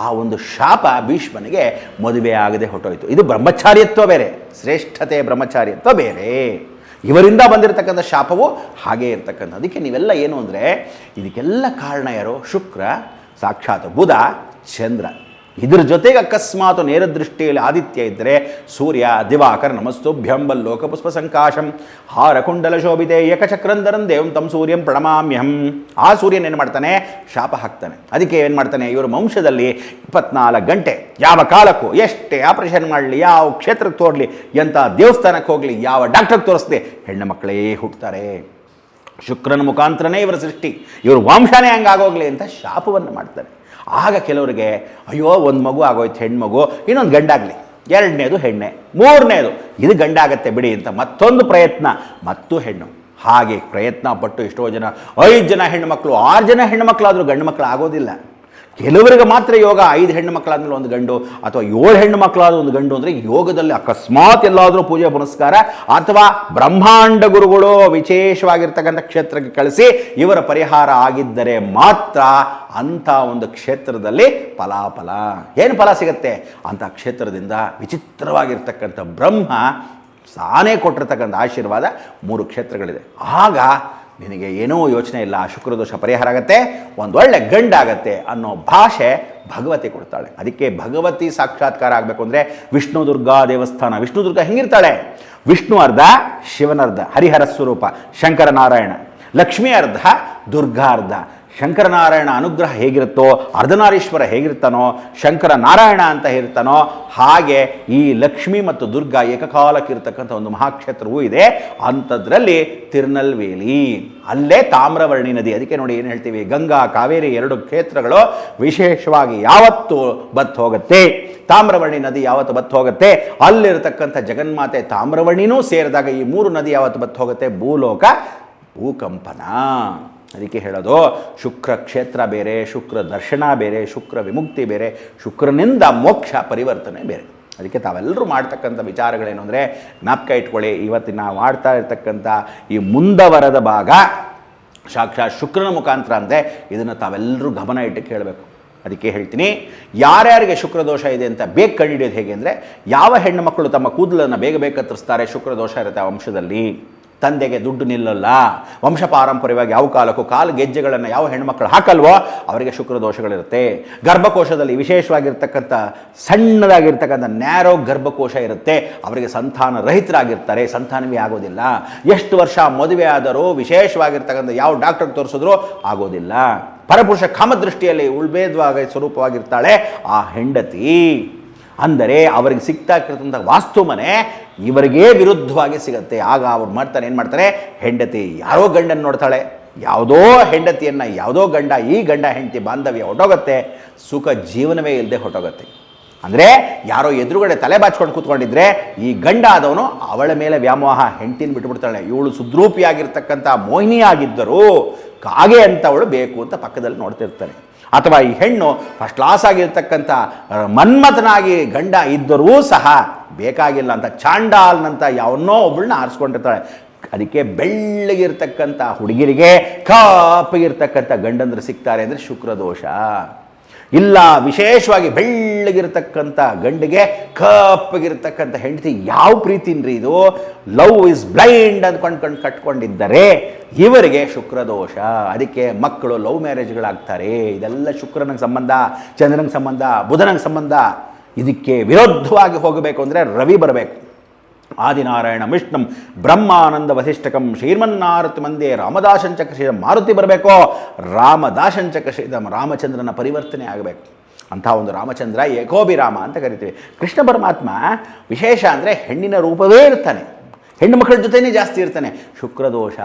ಆ ಒಂದು ಶಾಪ ಭೀಷ್ಮನಿಗೆ ಮದುವೆ ಆಗದೆ ಹೊಟ್ಟೋಯ್ತು ಇದು ಬ್ರಹ್ಮಚಾರ್ಯತ್ವ ಬೇರೆ, ಶ್ರೇಷ್ಠತೆ ಬ್ರಹ್ಮಚಾರ್ಯತ್ವ ಬೇರೆ. ಇವರಿಂದ ಬಂದಿರತಕ್ಕಂಥ ಶಾಪವು ಹಾಗೇ ಇರತಕ್ಕಂಥ ಅದಕ್ಕೆ ನೀವೆಲ್ಲ ಏನು ಅಂದರೆ, ಇದಕ್ಕೆಲ್ಲ ಕಾರಣ ಯಾರು? ಶುಕ್ರ, ಸಾಕ್ಷಾತ್ ಬುಧ, ಚಂದ್ರ. ಇದ್ರ ಜೊತೆಗೆ ಅಕಸ್ಮಾತ್ ನೇರ ದೃಷ್ಟಿಯಲ್ಲಿ ಆದಿತ್ಯ ಇದ್ದರೆ ಸೂರ್ಯ, ದಿವಾಕರ ನಮಸ್ತುಭ್ಯಂಬಲ್ ಲೋಕಪುಷ್ಪ ಸಂಕಾಶಂ, ಹಾರಕುಂಡಲ ಶೋಭಿತೆ, ಏಕಚಕ್ರಂದರಂ ದೇವಂ ತಂ ಸೂರ್ಯಂ ಪ್ರಣಮಾಮ್ಯಹಂ. ಆ ಸೂರ್ಯನ ಏನು ಮಾಡ್ತಾನೆ? ಶಾಪ ಹಾಕ್ತಾನೆ. ಅದಕ್ಕೆ ಏನು ಮಾಡ್ತಾನೆ? ಇವರು ವಂಶದಲ್ಲಿ ಇಪ್ಪತ್ನಾಲ್ಕು ಗಂಟೆ, ಯಾವ ಕಾಲಕ್ಕೂ ಎಷ್ಟೇ ಆಪರೇಷನ್ ಮಾಡಲಿ, ಯಾವ ಕ್ಷೇತ್ರಕ್ಕೆ ತೋರಲಿ, ಎಂಥ ದೇವಸ್ಥಾನಕ್ಕೆ ಹೋಗಲಿ, ಯಾವ ಡಾಕ್ಟ್ರಿಗೆ ತೋರಿಸ್ದೆ ಹೆಣ್ಣು ಮಕ್ಕಳೇ ಹುಟ್ಟುತ್ತಾರೆ ಶುಕ್ರನ ಮುಖಾಂತರನೇ ಇವರ ಸೃಷ್ಟಿ. ಇವರು ವಂಶನೇ ಹಂಗಾಗೋಗ್ಲಿ ಅಂತ ಶಾಪವನ್ನು ಮಾಡ್ತಾರೆ. ಆಗ ಕೆಲವರಿಗೆ, ಅಯ್ಯೋ, ಒಂದು ಮಗು ಆಗೋಯ್ತು, ಹೆಣ್ಮಗು, ಇನ್ನೊಂದು ಗಂಡಾಗಲಿ. ಎರಡನೇದು ಹೆಣ್ಣೆ, ಮೂರನೇದು. ಇದು ಗಂಡಾಗತ್ತೆ ಬಿಡಿ ಅಂತ ಮತ್ತೊಂದು ಪ್ರಯತ್ನ, ಮತ್ತು ಹೆಣ್ಣು. ಹಾಗೆ ಪ್ರಯತ್ನ ಪಟ್ಟು ಎಷ್ಟೋ ಜನ, ಐದು ಜನ ಹೆಣ್ಣು ಮಕ್ಕಳು ಆರು ಜನ ಹೆಣ್ಣು ಮಕ್ಕಳಾದರೂ ಗಂಡು ಮಕ್ಕಳು ಆಗೋದಿಲ್ಲ ಕೆಲವರಿಗೆ ಮಾತ್ರ ಯೋಗ ಐದು ಹೆಣ್ಣು ಮಕ್ಕಳಾದ್ಮೇಲೆ ಒಂದು ಗಂಡು ಅಥವಾ ಏಳು ಹೆಣ್ಣು ಮಕ್ಕಳಾದ ಒಂದು ಗಂಡು ಅಂದರೆ ಯೋಗದಲ್ಲಿ ಅಕಸ್ಮಾತ್ ಎಲ್ಲಾದರೂ ಪೂಜೆ ಪುನಸ್ಕಾರ ಅಥವಾ ಬ್ರಹ್ಮಾಂಡ ಗುರುಗಳು ವಿಶೇಷವಾಗಿರ್ತಕ್ಕಂಥ ಕ್ಷೇತ್ರಕ್ಕೆ ಕಳಿಸಿ ಇವರ ಪರಿಹಾರ ಆಗಿದ್ದರೆ ಮಾತ್ರ ಅಂಥ ಒಂದು ಕ್ಷೇತ್ರದಲ್ಲಿ ಫಲಾಫಲ. ಏನು ಫಲ ಸಿಗುತ್ತೆ? ಅಂಥ ಕ್ಷೇತ್ರದಿಂದ ವಿಚಿತ್ರವಾಗಿರ್ತಕ್ಕಂಥ ಬ್ರಹ್ಮ ಸಾನೇ ಕೊಟ್ಟಿರ್ತಕ್ಕಂಥ ಆಶೀರ್ವಾದ ಮೂರು ಕ್ಷೇತ್ರಗಳಿದೆ. ಆಗ ನಿನಗೆ ಏನೂ ಯೋಚನೆ ಇಲ್ಲ ಆ ಶುಕ್ರದೋಷ ಪರಿಹಾರ ಆಗುತ್ತೆ, ಒಂದು ಒಳ್ಳೆ ಗಂಡಾಗತ್ತೆ ಅನ್ನೋ ಭಾಷೆ ಭಗವತಿ ಕೊಡ್ತಾಳೆ. ಅದಕ್ಕೆ ಭಗವತಿ ಸಾಕ್ಷಾತ್ಕಾರ ಆಗಬೇಕು ಅಂದರೆ ವಿಷ್ಣು ದುರ್ಗಾ ದೇವಸ್ಥಾನ. ವಿಷ್ಣು ದುರ್ಗಾ ಹೆಂಗಿರ್ತಾಳೆ? ವಿಷ್ಣು ಅರ್ಧ ಶಿವನರ್ಧ ಹರಿಹರ ಸ್ವರೂಪ ಶಂಕರನಾರಾಯಣ ಲಕ್ಷ್ಮಿ ಅರ್ಧ ದುರ್ಗಾ ಅರ್ಧ ಶಂಕರನಾರಾಯಣ ಅನುಗ್ರಹ ಹೇಗಿರುತ್ತೋ, ಅರ್ಧನಾರೀಶ್ವರ ಹೇಗಿರ್ತಾನೋ ಶಂಕರ ನಾರಾಯಣ ಅಂತ ಇರ್ತಾನೋ ಹಾಗೆ ಈ ಲಕ್ಷ್ಮಿ ಮತ್ತು ದುರ್ಗಾ ಏಕಕಾಲಕ್ಕಿರ್ತಕ್ಕಂಥ ಒಂದು ಮಹಾಕ್ಷೇತ್ರವೂ ಇದೆ. ಅಂಥದ್ರಲ್ಲಿ ತಿರುನಲ್ವೇಲಿ. ಅಲ್ಲೇ ತಾಮ್ರವರ್ಣಿ ನದಿ. ಅದಕ್ಕೆ ನೋಡಿ ಏನು ಹೇಳ್ತೀವಿ? ಗಂಗಾ, ಕಾವೇರಿ ಎರಡು ಕ್ಷೇತ್ರಗಳು ವಿಶೇಷವಾಗಿ ಯಾವತ್ತು ಬತ್ತು ಹೋಗುತ್ತೆ. ತಾಮ್ರವರ್ಣಿ ನದಿ ಯಾವತ್ತು ಬತ್ತು ಹೋಗುತ್ತೆ? ಅಲ್ಲಿರತಕ್ಕಂಥ ಜಗನ್ಮಾತೆ ತಾಮ್ರವರ್ಣಿನೂ ಸೇರಿದಾಗ ಈ ಮೂರು ನದಿ ಯಾವತ್ತು ಬತ್ತು ಹೋಗುತ್ತೆ? ಭೂಲೋಕ, ಭೂಕಂಪನ. ಅದಕ್ಕೆ ಹೇಳೋದು, ಶುಕ್ರ ಕ್ಷೇತ್ರ ಬೇರೆ, ಶುಕ್ರ ದರ್ಶನ ಬೇರೆ, ಶುಕ್ರ ವಿಮುಕ್ತಿ ಬೇರೆ, ಶುಕ್ರನಿಂದ ಮೋಕ್ಷ ಪರಿವರ್ತನೆ ಬೇರೆ. ಅದಕ್ಕೆ ತಾವೆಲ್ಲರೂ ಮಾಡ್ತಕ್ಕಂಥ ವಿಚಾರಗಳೇನು ಅಂದರೆ, ಜ್ಞಾಪಕ ಇಟ್ಕೊಳ್ಳಿ, ಇವತ್ತಿನ ಮಾಡ್ತಾ ಇರ್ತಕ್ಕಂಥ ಈ ಮುಂದವರದ ಭಾಗ ಸಾಕ್ಷಾತ್ ಶುಕ್ರನ ಮುಖಾಂತರ ಅಂದರೆ ಇದನ್ನು ತಾವೆಲ್ಲರೂ ಗಮನ ಇಟ್ಟು ಕೇಳಬೇಕು. ಅದಕ್ಕೆ ಹೇಳ್ತೀನಿ, ಯಾರ್ಯಾರಿಗೆ ಶುಕ್ರದೋಷ ಇದೆ ಅಂತ ಬೇಗ ಕಂಡುಹಿಡಿಯೋದು ಹೇಗೆ ಅಂದರೆ, ಯಾವ ಹೆಣ್ಣು ಮಕ್ಕಳು ತಮ್ಮ ಕೂದಲನ್ನು ಬೇಗ ಬೇಗ ಕತ್ತರಿಸ್ತಾರೆ ಶುಕ್ರದೋಷ ಇರುತ್ತೆ ಆ ವಂಶದಲ್ಲಿ. ತಂದೆಗೆ ದುಡ್ಡು ನಿಲ್ಲಲ್ಲ. ವಂಶ ಪಾರಂಪರ್ಯವಾಗಿ ಯಾವ ಕಾಲಕ್ಕೂ ಕಾಲು ಗೆಜ್ಜೆಗಳನ್ನು ಯಾವ ಹೆಣ್ಮಕ್ಳು ಹಾಕಲ್ವೋ ಅವರಿಗೆ ಶುಕ್ರ ದೋಷಗಳಿರುತ್ತೆ ಗರ್ಭಕೋಶದಲ್ಲಿ ವಿಶೇಷವಾಗಿರ್ತಕ್ಕಂಥ ಸಣ್ಣದಾಗಿರ್ತಕ್ಕಂಥ ನ್ಯಾರೋ ಗರ್ಭಕೋಶ ಇರುತ್ತೆ. ಅವರಿಗೆ ಸಂತಾನ ರಹಿತರಾಗಿರ್ತಾರೆ. ಸಂತಾನವೇ ಆಗೋದಿಲ್ಲ. ಎಷ್ಟು ವರ್ಷ ಮದುವೆ ಆದರೂ ವಿಶೇಷವಾಗಿರ್ತಕ್ಕಂಥ ಯಾವ ಡಾಕ್ಟರ್ ತೋರಿಸಿದ್ರೂ ಆಗೋದಿಲ್ಲ. ಪರಪುರುಷ ಕಾಮದೃಷ್ಟಿಯಲ್ಲಿ ಉಳ್ಬೇದ್ವಾಗ ಸ್ವರೂಪವಾಗಿರ್ತಾಳೆ ಆ ಹೆಂಡತಿ. ಅಂದರೆ ಅವರಿಗೆ ಸಿಗ್ತಾ ಇರ್ತಕ್ಕಂಥ ವಾಸ್ತು ಮನೆ ಇವರಿಗೇ ವಿರುದ್ಧವಾಗಿ ಸಿಗುತ್ತೆ. ಆಗ ಅವ್ರು ಮಾಡ್ತಾರೆ, ಏನು ಮಾಡ್ತಾರೆ? ಹೆಂಡತಿ ಯಾರೋ ಗಂಡನ್ನು ನೋಡ್ತಾಳೆ. ಯಾವುದೋ ಹೆಂಡತಿಯನ್ನು, ಯಾವುದೋ ಗಂಡ, ಈ ಗಂಡ ಹೆಂಡತಿ ಬಾಂಧವ್ಯ ಹೊಟ್ಟೋಗುತ್ತೆ ಸುಖ ಜೀವನವೇ ಇಲ್ಲದೆ ಹೊಟ್ಟೋಗುತ್ತೆ ಅಂದರೆ ಯಾರೋ ಎದುರುಗಡೆ ತಲೆ ಬಾಚ್ಕೊಂಡು ಕೂತ್ಕೊಂಡಿದ್ರೆ ಈ ಗಂಡ ಆದವನು ಅವಳ ಮೇಲೆ ವ್ಯಾಮೋಹ, ಹೆಂಡತಿನ ಬಿಟ್ಬಿಡ್ತಾಳೆ. ಇವಳು ಸುದ್ರೂಪಿಯಾಗಿರ್ತಕ್ಕಂಥ ಮೋಹಿನಿಯಾಗಿದ್ದರೂ ಕಾಗೆ ಅಂತವಳು ಬೇಕು ಅಂತ ಪಕ್ಕದಲ್ಲಿ ನೋಡ್ತಿರ್ತಾನೆ. ಅಥವಾ ಈ ಹೆಣ್ಣು ಫಸ್ಟ್ ಕ್ಲಾಸ್ ಆಗಿರ್ತಕ್ಕಂಥ ಮನ್ಮಥನಾಗಿ ಗಂಡ ಇದ್ದರೂ ಸಹ ಬೇಕಾಗಿಲ್ಲ ಅಂತ ಚಾಂಡಾಲ್ನಂತ ಯಾವನ್ನೋ ಒಬ್ಬಳನ್ನ ಆರಿಸ್ಕೊಂಡಿರ್ತಾಳೆ. ಅದಕ್ಕೆ ಬೆಳ್ಳಗಿರ್ತಕ್ಕಂಥ ಹುಡುಗಿರಿಗೆ ಕಾಪಿಗಿರ್ತಕ್ಕಂಥ ಗಂಡಂದ್ರೆ ಸಿಗ್ತಾರೆ ಅಂದರೆ ಶುಕ್ರದೋಷ. ಇಲ್ಲ, ವಿಶೇಷವಾಗಿ ಬೆಳ್ಳಗಿರ್ತಕ್ಕಂಥ ಗಂಡಿಗೆ ಕಪ್ಪಗಿರ್ತಕ್ಕಂಥ ಹೆಂಡತಿ ಯಾವ ಪ್ರೀತಿನ್ರಿ ಇದು? ಲವ್ ಇಸ್ ಬ್ಲೈಂಡ್ ಅಂದ್ಕೊಂಡು ಕಣ್ ಕಟ್ಕೊಂಡಿದ್ದರೆ ಇವರಿಗೆ ಶುಕ್ರದೋಷ. ಅದಕ್ಕೆ ಮಕ್ಕಳು ಲವ್ ಮ್ಯಾರೇಜ್ಗಳಾಗ್ತಾರೆ. ಇದೆಲ್ಲ ಶುಕ್ರನಿಗೆ ಸಂಬಂಧ, ಚಂದ್ರನಿಗೆ ಸಂಬಂಧ, ಬುಧನಿಗೆ ಸಂಬಂಧ. ಇದಕ್ಕೆ ವಿರುದ್ಧವಾಗಿ ಹೋಗಬೇಕು ಅಂದರೆ ರವಿ ಬರಬೇಕು. ಆದಿನಾರಾಯಣ ವಿಷ್ಣು ಬ್ರಹ್ಮಾನಂದ ವಸಿಷ್ಠಕಂ ಶ್ರೀಮನ್ನಾರತಿ ಮಂದೇ ರಾಮದಾಸಂಚಕ ಶ್ರೀ ಮಾರುತಿ ಬರಬೇಕೋ? ರಾಮದಾಸಂಚಕ ಶ್ರೀಧಮ ರಾಮಚಂದ್ರನ ಪರಿವರ್ತನೆ ಆಗಬೇಕು. ಅಂಥ ಒಂದು ರಾಮಚಂದ್ರ ಏಕೋಬಿ ರಾಮ ಅಂತ ಕರಿತೀವಿ. ಕೃಷ್ಣ ಪರಮಾತ್ಮ ವಿಶೇಷ ಅಂದರೆ ಹೆಣ್ಣಿನ ರೂಪವೇ ಇರ್ತಾನೆ. ಹೆಣ್ಣು ಮಕ್ಕಳ ಜೊತೆನೇ ಜಾಸ್ತಿ ಇರ್ತಾನೆ. ಶುಕ್ರದೋಷ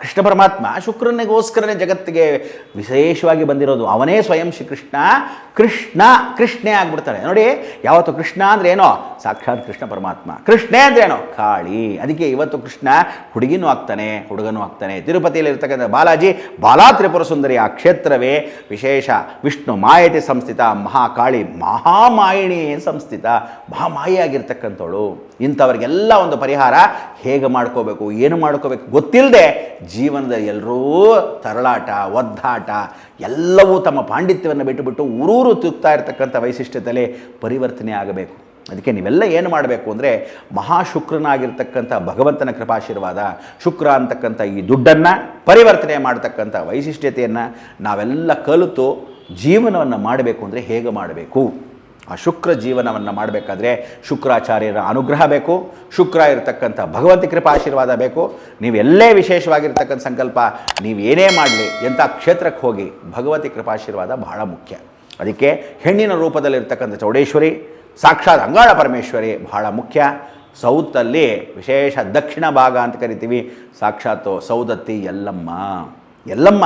ಕೃಷ್ಣ ಪರಮಾತ್ಮ ಶುಕ್ರನಿಗೋಸ್ಕರನೇ ಜಗತ್ತಿಗೆ ವಿಶೇಷವಾಗಿ ಬಂದಿರೋದು. ಅವನೇ ಸ್ವಯಂ ಶ್ರೀ ಕೃಷ್ಣ ಕೃಷ್ಣ ಕೃಷ್ಣೇ ಆಗಿಬಿಡ್ತಾಳೆ. ನೋಡಿ, ಯಾವತ್ತು ಕೃಷ್ಣ ಅಂದ್ರೆ ಏನೋ? ಸಾಕ್ಷಾತ್ ಕೃಷ್ಣ ಪರಮಾತ್ಮ. ಕೃಷ್ಣೆ ಅಂದ್ರೆ ಏನೋ? ಕಾಳಿ. ಅದಕ್ಕೆ ಇವತ್ತು ಕೃಷ್ಣ ಹುಡುಗಿನೂ ಆಗ್ತಾನೆ, ಹುಡುಗನೂ ಆಗ್ತಾನೆ. ತಿರುಪತಿಯಲ್ಲಿ ಇರ್ತಕ್ಕಂಥ ಬಾಲಾಜಿ ಬಾಲಾ ತ್ರಿಪುರ ಸುಂದರಿ ಆ ಕ್ಷೇತ್ರವೇ ವಿಶೇಷ. ವಿಷ್ಣು ಮಾಯತೆ ಸಂಸ್ಥಿತ ಮಹಾಕಾಳಿ ಮಹಾಮಾಯಿಣಿ ಸಂಸ್ಥಿತ. ಮಹಾಮಾಯಿಯಾಗಿರ್ತಕ್ಕಂಥವಳು. ಇಂಥವ್ರಿಗೆಲ್ಲ ಒಂದು ಪರಿಹಾರ ಹೇಗೆ ಮಾಡ್ಕೋಬೇಕು, ಏನು ಮಾಡ್ಕೋಬೇಕು ಗೊತ್ತಿಲ್ಲದೆ ಜೀವನದ ಎಲ್ಲರೂ ತರಳಾಟ, ಒದ್ದಾಟ, ಎಲ್ಲವೂ ತಮ್ಮ ಪಾಂಡಿತ್ಯವನ್ನು ಬಿಟ್ಟುಬಿಟ್ಟು ಊರೂರು ತಿರುಗ್ತಾ ಇರತಕ್ಕಂಥ ವೈಶಿಷ್ಟ್ಯದಲ್ಲಿ ಪರಿವರ್ತನೆ ಆಗಬೇಕು. ಅದಕ್ಕೆ ನೀವೆಲ್ಲ ಏನು ಮಾಡಬೇಕು ಅಂದರೆ ಮಹಾಶುಕ್ರನಾಗಿರ್ತಕ್ಕಂಥ ಭಗವಂತನ ಕೃಪಾಶೀರ್ವಾದ, ಶುಕ್ರ ಅಂತಕ್ಕಂಥ ಈ ದುಡ್ಡನ್ನು ಪರಿವರ್ತನೆ ಮಾಡತಕ್ಕಂಥ ವೈಶಿಷ್ಟ್ಯತೆಯನ್ನು ನಾವೆಲ್ಲ ಕಲಿತು ಜೀವನವನ್ನು ಮಾಡಬೇಕು ಅಂದರೆ ಹೇಗೆ ಮಾಡಬೇಕು? ಆ ಶುಕ್ರ ಜೀವನವನ್ನು ಮಾಡಬೇಕಾದ್ರೆ ಶುಕ್ರಾಚಾರ್ಯರ ಅನುಗ್ರಹ ಬೇಕು, ಶುಕ್ರ ಇರತಕ್ಕಂಥ ಭಗವಂತ ಕೃಪಾ ಆಶೀರ್ವಾದ ಬೇಕು ನೀವೆಲ್ಲೇ ವಿಶೇಷವಾಗಿರ್ತಕ್ಕಂಥ ಸಂಕಲ್ಪ ನೀವು ಏನೇ ಮಾಡಲಿ, ಎಂಥ ಕ್ಷೇತ್ರಕ್ಕೆ ಹೋಗಿ ಭಗವತಿ ಕೃಪಾಶೀರ್ವಾದ ಬಹಳ ಮುಖ್ಯ. ಅದಕ್ಕೆ ಹೆಣ್ಣಿನ ರೂಪದಲ್ಲಿರ್ತಕ್ಕಂಥ ಚೌಡೇಶ್ವರಿ, ಸಾಕ್ಷಾತ್ ಅಂಗಾಳ ಪರಮೇಶ್ವರಿ ಬಹಳ ಮುಖ್ಯ. ಸೌತಲ್ಲಿ ವಿಶೇಷ ದಕ್ಷಿಣ ಭಾಗ ಅಂತ ಕರಿತೀವಿ ಸಾಕ್ಷಾತ್ ಸೌದತ್ತಿ ಎಲ್ಲಮ್ಮ ಎಲ್ಲಮ್ಮ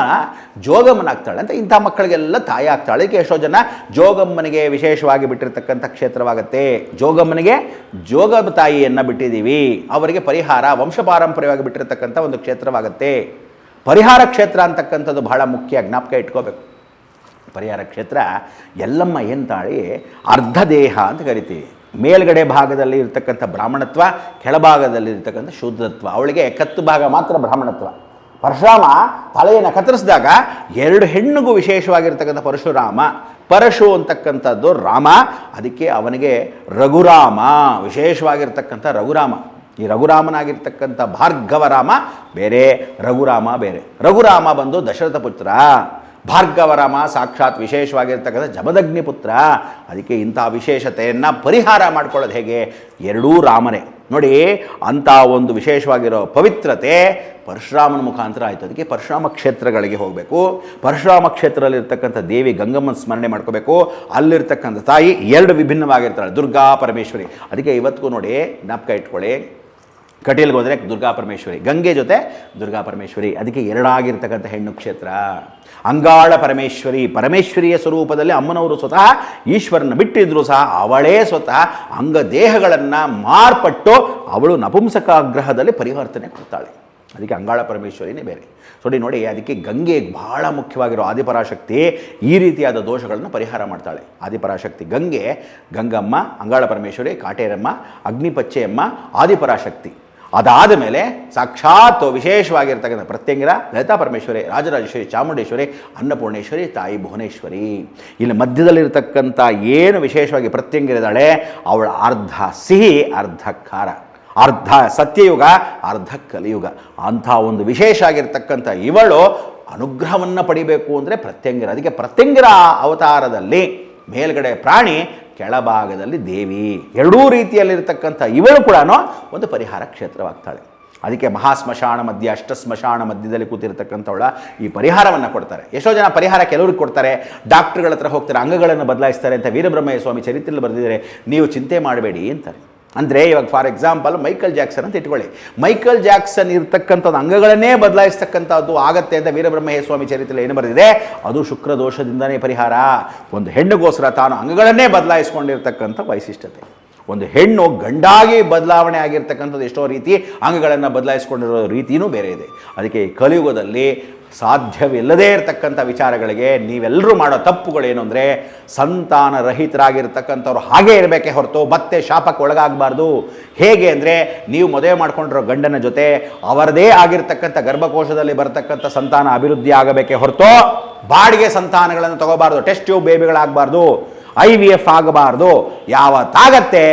ಜೋಗಮ್ಮನಾಗ್ತಾಳೆ ಅಂತ ಇಂಥ ಮಕ್ಕಳಿಗೆಲ್ಲ ತಾಯಿ ಆಗ್ತಾಳೆ. ಅದಕ್ಕೆ ಎಷ್ಟೋ ಜನ ಜೋಗಮ್ಮನಿಗೆ ವಿಶೇಷವಾಗಿ ಬಿಟ್ಟಿರ್ತಕ್ಕಂಥ ಕ್ಷೇತ್ರವಾಗುತ್ತೆ. ಜೋಗಮ್ಮನಿಗೆ ಜೋಗಮ್ಮ ತಾಯಿಯನ್ನು ಬಿಟ್ಟಿದ್ದೀವಿ. ಅವರಿಗೆ ಪರಿಹಾರ ವಂಶ ಪಾರಂಪರ್ಯವಾಗಿ ಬಿಟ್ಟಿರ್ತಕ್ಕಂಥ ಒಂದು ಕ್ಷೇತ್ರವಾಗುತ್ತೆ. ಪರಿಹಾರ ಕ್ಷೇತ್ರ ಅಂತಕ್ಕಂಥದ್ದು ಬಹಳ ಮುಖ್ಯ ಜ್ಞಾಪಕ ಇಟ್ಕೋಬೇಕು. ಪರಿಹಾರ ಕ್ಷೇತ್ರ ಎಲ್ಲಮ್ಮ ಏನು ತಾಳಿ? ಅರ್ಧ ದೇಹ ಅಂತ ಕರಿತೀವಿ. ಮೇಲ್ಗಡೆ ಭಾಗದಲ್ಲಿ ಇರ್ತಕ್ಕಂಥ ಬ್ರಾಹ್ಮಣತ್ವ, ಕೆಳಭಾಗದಲ್ಲಿ ಇರ್ತಕ್ಕಂಥ ಶೂದ್ರತ್ವ. ಅವಳಿಗೆ ಕತ್ತು ಭಾಗ ಮಾತ್ರ ಬ್ರಾಹ್ಮಣತ್ವ. ಪರಶುರಾಮ ತಲೆಯನ್ನು ಕತ್ತರಿಸಿದಾಗ ಎರಡು ಹೆಣ್ಣಿಗೂ ವಿಶೇಷವಾಗಿರ್ತಕ್ಕಂಥ ಪರಶುರಾಮ, ಪರಶು ಅಂತಕ್ಕಂಥದ್ದು ರಾಮ, ಅದಕ್ಕೆ ಅವನಿಗೆ ರಘುರಾಮ, ವಿಶೇಷವಾಗಿರ್ತಕ್ಕಂಥ ರಘುರಾಮ. ಈ ರಘುರಾಮನಾಗಿರ್ತಕ್ಕಂಥ ಭಾರ್ಗವರಾಮ ಬೇರೆ, ರಘುರಾಮ ಬೇರೆ. ರಘುರಾಮ ಬಂದು ದಶರಥ ಪುತ್ರ ಭಾರ್ಗವರಾಮ ಸಾಕ್ಷಾತ್ ವಿಶೇಷವಾಗಿರ್ತಕ್ಕಂಥ ಜಮದಗ್ನಿ ಪುತ್ರ. ಅದಕ್ಕೆ ಇಂಥ ವಿಶೇಷತೆಯನ್ನು ಪರಿಹಾರ ಮಾಡ್ಕೊಳ್ಳೋದು ಹೇಗೆ? ಎರಡೂ ರಾಮನೇ. ನೋಡಿ, ಅಂಥ ಒಂದು ವಿಶೇಷವಾಗಿರೋ ಪವಿತ್ರತೆ ಪರಶುರಾಮನ ಮುಖಾಂತರ ಆಯಿತು. ಅದಕ್ಕೆ ಪರಶುರಾಮ ಕ್ಷೇತ್ರಗಳಿಗೆ ಹೋಗಬೇಕು. ಪರಶುರಾಮ ಕ್ಷೇತ್ರದಲ್ಲಿರ್ತಕ್ಕಂಥ ದೇವಿ ಗಂಗಮ್ಮನ ಸ್ಮರಣೆ ಮಾಡ್ಕೋಬೇಕು. ಅಲ್ಲಿರ್ತಕ್ಕಂಥ ತಾಯಿ ಎರಡು ವಿಭಿನ್ನವಾಗಿರ್ತಾಳೆ, ದುರ್ಗಾ, ಪರಮೇಶ್ವರಿ. ಅದಕ್ಕೆ ಇವತ್ತಿಗೂ ನೋಡಿ, ಜ್ಞಾಪಕ ಇಟ್ಕೊಳ್ಳಿ. ಕಟೀಲ್ಗೆ ಹೋದರೆ ದುರ್ಗಾ, ಪರಮೇಶ್ವರಿ. ಗಂಗೆ ಜೊತೆ ದುರ್ಗಾ, ಪರಮೇಶ್ವರಿ. ಅದಕ್ಕೆ ಎರಡಾಗಿರ್ತಕ್ಕಂಥ ಹೆಣ್ಣು ಕ್ಷೇತ್ರ. ಅಂಗಾಳ ಪರಮೇಶ್ವರಿ. ಪರಮೇಶ್ವರಿಯ ಸ್ವರೂಪದಲ್ಲಿ ಅಮ್ಮನವರು ಸ್ವತಃ ಈಶ್ವರನ ಬಿಟ್ಟಿದ್ರು ಸಹ, ಅವಳೇ ಸ್ವತಃ ಅಂಗದೇಹಗಳನ್ನು ಮಾರ್ಪಟ್ಟು ಅವಳು ನಪುಂಸಕಾಗ್ರಹದಲ್ಲಿ ಪರಿವರ್ತನೆ ಕೊಡ್ತಾಳೆ. ಅದಕ್ಕೆ ಅಂಗಾಳ ಪರಮೇಶ್ವರಿನೇ ಬೇರೆ. ನೋಡಿ ನೋಡಿ, ಅದಕ್ಕೆ ಗಂಗೆ ಬಹಳ ಮುಖ್ಯವಾಗಿರೋ ಆದಿಪರಾಶಕ್ತಿ ಈ ರೀತಿಯಾದ ದೋಷಗಳನ್ನು ಪರಿಹಾರ ಮಾಡ್ತಾಳೆ. ಆದಿಪರಾಶಕ್ತಿ ಗಂಗೆ, ಗಂಗಮ್ಮ, ಅಂಗಾಳ ಪರಮೇಶ್ವರಿ, ಕಾಟೇರಮ್ಮ, ಅಗ್ನಿಪಚ್ಚೆಯಮ್ಮ, ಆದಿಪರಾಶಕ್ತಿ. ಅದಾದ ಮೇಲೆ ಸಾಕ್ಷಾತ್ ವಿಶೇಷವಾಗಿರ್ತಕ್ಕಂಥ ಪ್ರತ್ಯಂಗಿರ ಲಲಿತಾ ಪರಮೇಶ್ವರಿ, ರಾಜರಾಜೇಶ್ವರಿ, ಚಾಮುಂಡೇಶ್ವರಿ, ಅನ್ನಪೂರ್ಣೇಶ್ವರಿ, ತಾಯಿ ಭುವನೇಶ್ವರಿ. ಇಲ್ಲಿ ಮಧ್ಯದಲ್ಲಿರ್ತಕ್ಕಂಥ ಏನು ವಿಶೇಷವಾಗಿ ಪ್ರತ್ಯಂಗಿರಿದಾಳೆ ಅವಳ ಅರ್ಧ ಸಿಹಿ, ಅರ್ಧ ಖಾರ. ಅರ್ಧ ಸತ್ಯಯುಗ, ಅರ್ಧ ಕಲಿಯುಗ. ಅಂಥ ಒಂದು ವಿಶೇಷ ಆಗಿರ್ತಕ್ಕಂಥ ಇವಳು ಅನುಗ್ರಹವನ್ನು ಪಡಿಬೇಕು ಅಂದರೆ ಪ್ರತ್ಯಂಗಿರ. ಅದಕ್ಕೆ ಪ್ರತ್ಯಂಗಿರ ಅವತಾರದಲ್ಲಿ ಮೇಲ್ಗಡೆ ಪ್ರಾಣಿ ಕೆಳಭಾಗದಲ್ಲಿ ದೇವಿ. ಎರಡೂ ರೀತಿಯಲ್ಲಿರ್ತಕ್ಕಂಥ ಇವಳು ಕೂಡ ಒಂದು ಪರಿಹಾರ ಕ್ಷೇತ್ರವಾಗ್ತಾಳೆ. ಅದಕ್ಕೆ ಮಹಾಸ್ಮಶಾನ ಮಧ್ಯ ಅಷ್ಟ ಸ್ಮಶಾನ ಮಧ್ಯದಲ್ಲಿ ಕೂತಿರ್ತಕ್ಕಂಥವಳ ಈ ಪರಿಹಾರವನ್ನು ಕೊಡ್ತಾರೆ. ಎಷ್ಟೋ ಜನ ಪರಿಹಾರ ಕೆಲವ್ರಿಗೆ ಕೊಡ್ತಾರೆ. ಡಾಕ್ಟ್ರುಗಳ ಹತ್ರ ಹೋಗ್ತಾರೆ, ಅಂಗಗಳನ್ನು ಬದಲಾಯಿಸ್ತಾರೆ ಅಂತ ವೀರಬ್ರಹ್ಮಯ್ಯ ಸ್ವಾಮಿ ಚರಿತ್ರೆಯಲ್ಲಿ ಬರೆದಿದ್ದಾರೆ. ನೀವು ಚಿಂತೆ ಮಾಡಬೇಡಿ ಅಂತಾರೆ. ಅಂದರೆ ಇವಾಗ ಫಾರ್ ಎಕ್ಸಾಂಪಲ್ ಮೈಕಲ್ ಜಾಕ್ಸನ್ ಅಂತ ಇಟ್ಕೊಳ್ಳಿ. ಮೈಕಲ್ ಜಾಕ್ಸನ್ ಇರ್ತಕ್ಕಂಥದ್ದು ಅಂಗಗಳನ್ನೇ ಬದಲಾಯಿಸ್ತಕ್ಕಂಥದ್ದು ಆಗತ್ತೆ ಅಂತ ವೀರಬ್ರಹ್ಮಯ್ಯ ಸ್ವಾಮಿ ಚರಿತ್ರೆ ಏನು ಬರೆದಿದೆ? ಅದು ಶುಕ್ರ ದೋಷದಿಂದನೇ ಪರಿಹಾರ. ಒಂದು ಹೆಣ್ಣುಗೋಸ್ಕರ ತಾನು ಅಂಗಗಳನ್ನೇ ಬದಲಾಯಿಸ್ಕೊಂಡಿರ್ತಕ್ಕಂಥ ವೈಶಿಷ್ಟ್ಯತೆ. ಒಂದು ಹೆಣ್ಣು ಗಂಡಾಗಿ ಬದಲಾವಣೆ ಆಗಿರ್ತಕ್ಕಂಥದ್ದು ಎಷ್ಟೋ ರೀತಿ ಅಂಗಗಳನ್ನು ಬದಲಾಯಿಸ್ಕೊಂಡಿರೋ ರೀತಿಯೂ ಬೇರೆ ಇದೆ. ಅದಕ್ಕೆ ಕಲಿಯುಗದಲ್ಲಿ ಸಾಧ್ಯವಿಲ್ಲದೇ ಇರತಕ್ಕಂಥ ವಿಚಾರಗಳಿಗೆ ನೀವೆಲ್ಲರೂ ಮಾಡೋ ತಪ್ಪುಗಳೇನು ಅಂದರೆ ಸಂತಾನ ರಹಿತರಾಗಿರ್ತಕ್ಕಂಥವ್ರು ಹಾಗೇ ಇರಬೇಕೆ ಹೊರತು ಮತ್ತೆ ಶಾಪಕ್ಕೆ ಒಳಗಾಗಬಾರ್ದು. ಹೇಗೆ ಅಂದರೆ ನೀವು ಮದುವೆ ಮಾಡ್ಕೊಂಡಿರೋ ಗಂಡನ ಜೊತೆ ಅವರದೇ ಆಗಿರ್ತಕ್ಕಂಥ ಗರ್ಭಕೋಶದಲ್ಲಿ ಬರತಕ್ಕಂಥ ಸಂತಾನ ಅಭಿವೃದ್ಧಿ ಆಗಬೇಕೆ ಹೊರತು ಬಾಡಿಗೆ ಸಂತಾನಗಳನ್ನು ತಗೋಬಾರ್ದು ಟೆಸ್ಟ್ ಟ್ಯೂಬ್ ಬೇಬಿಗಳಾಗಬಾರ್ದು ಐ ವಿ ಎಫ್ ಆಗಬಾರ್ದು. ಯಾವತ್ತಾಗತ್ತೆ?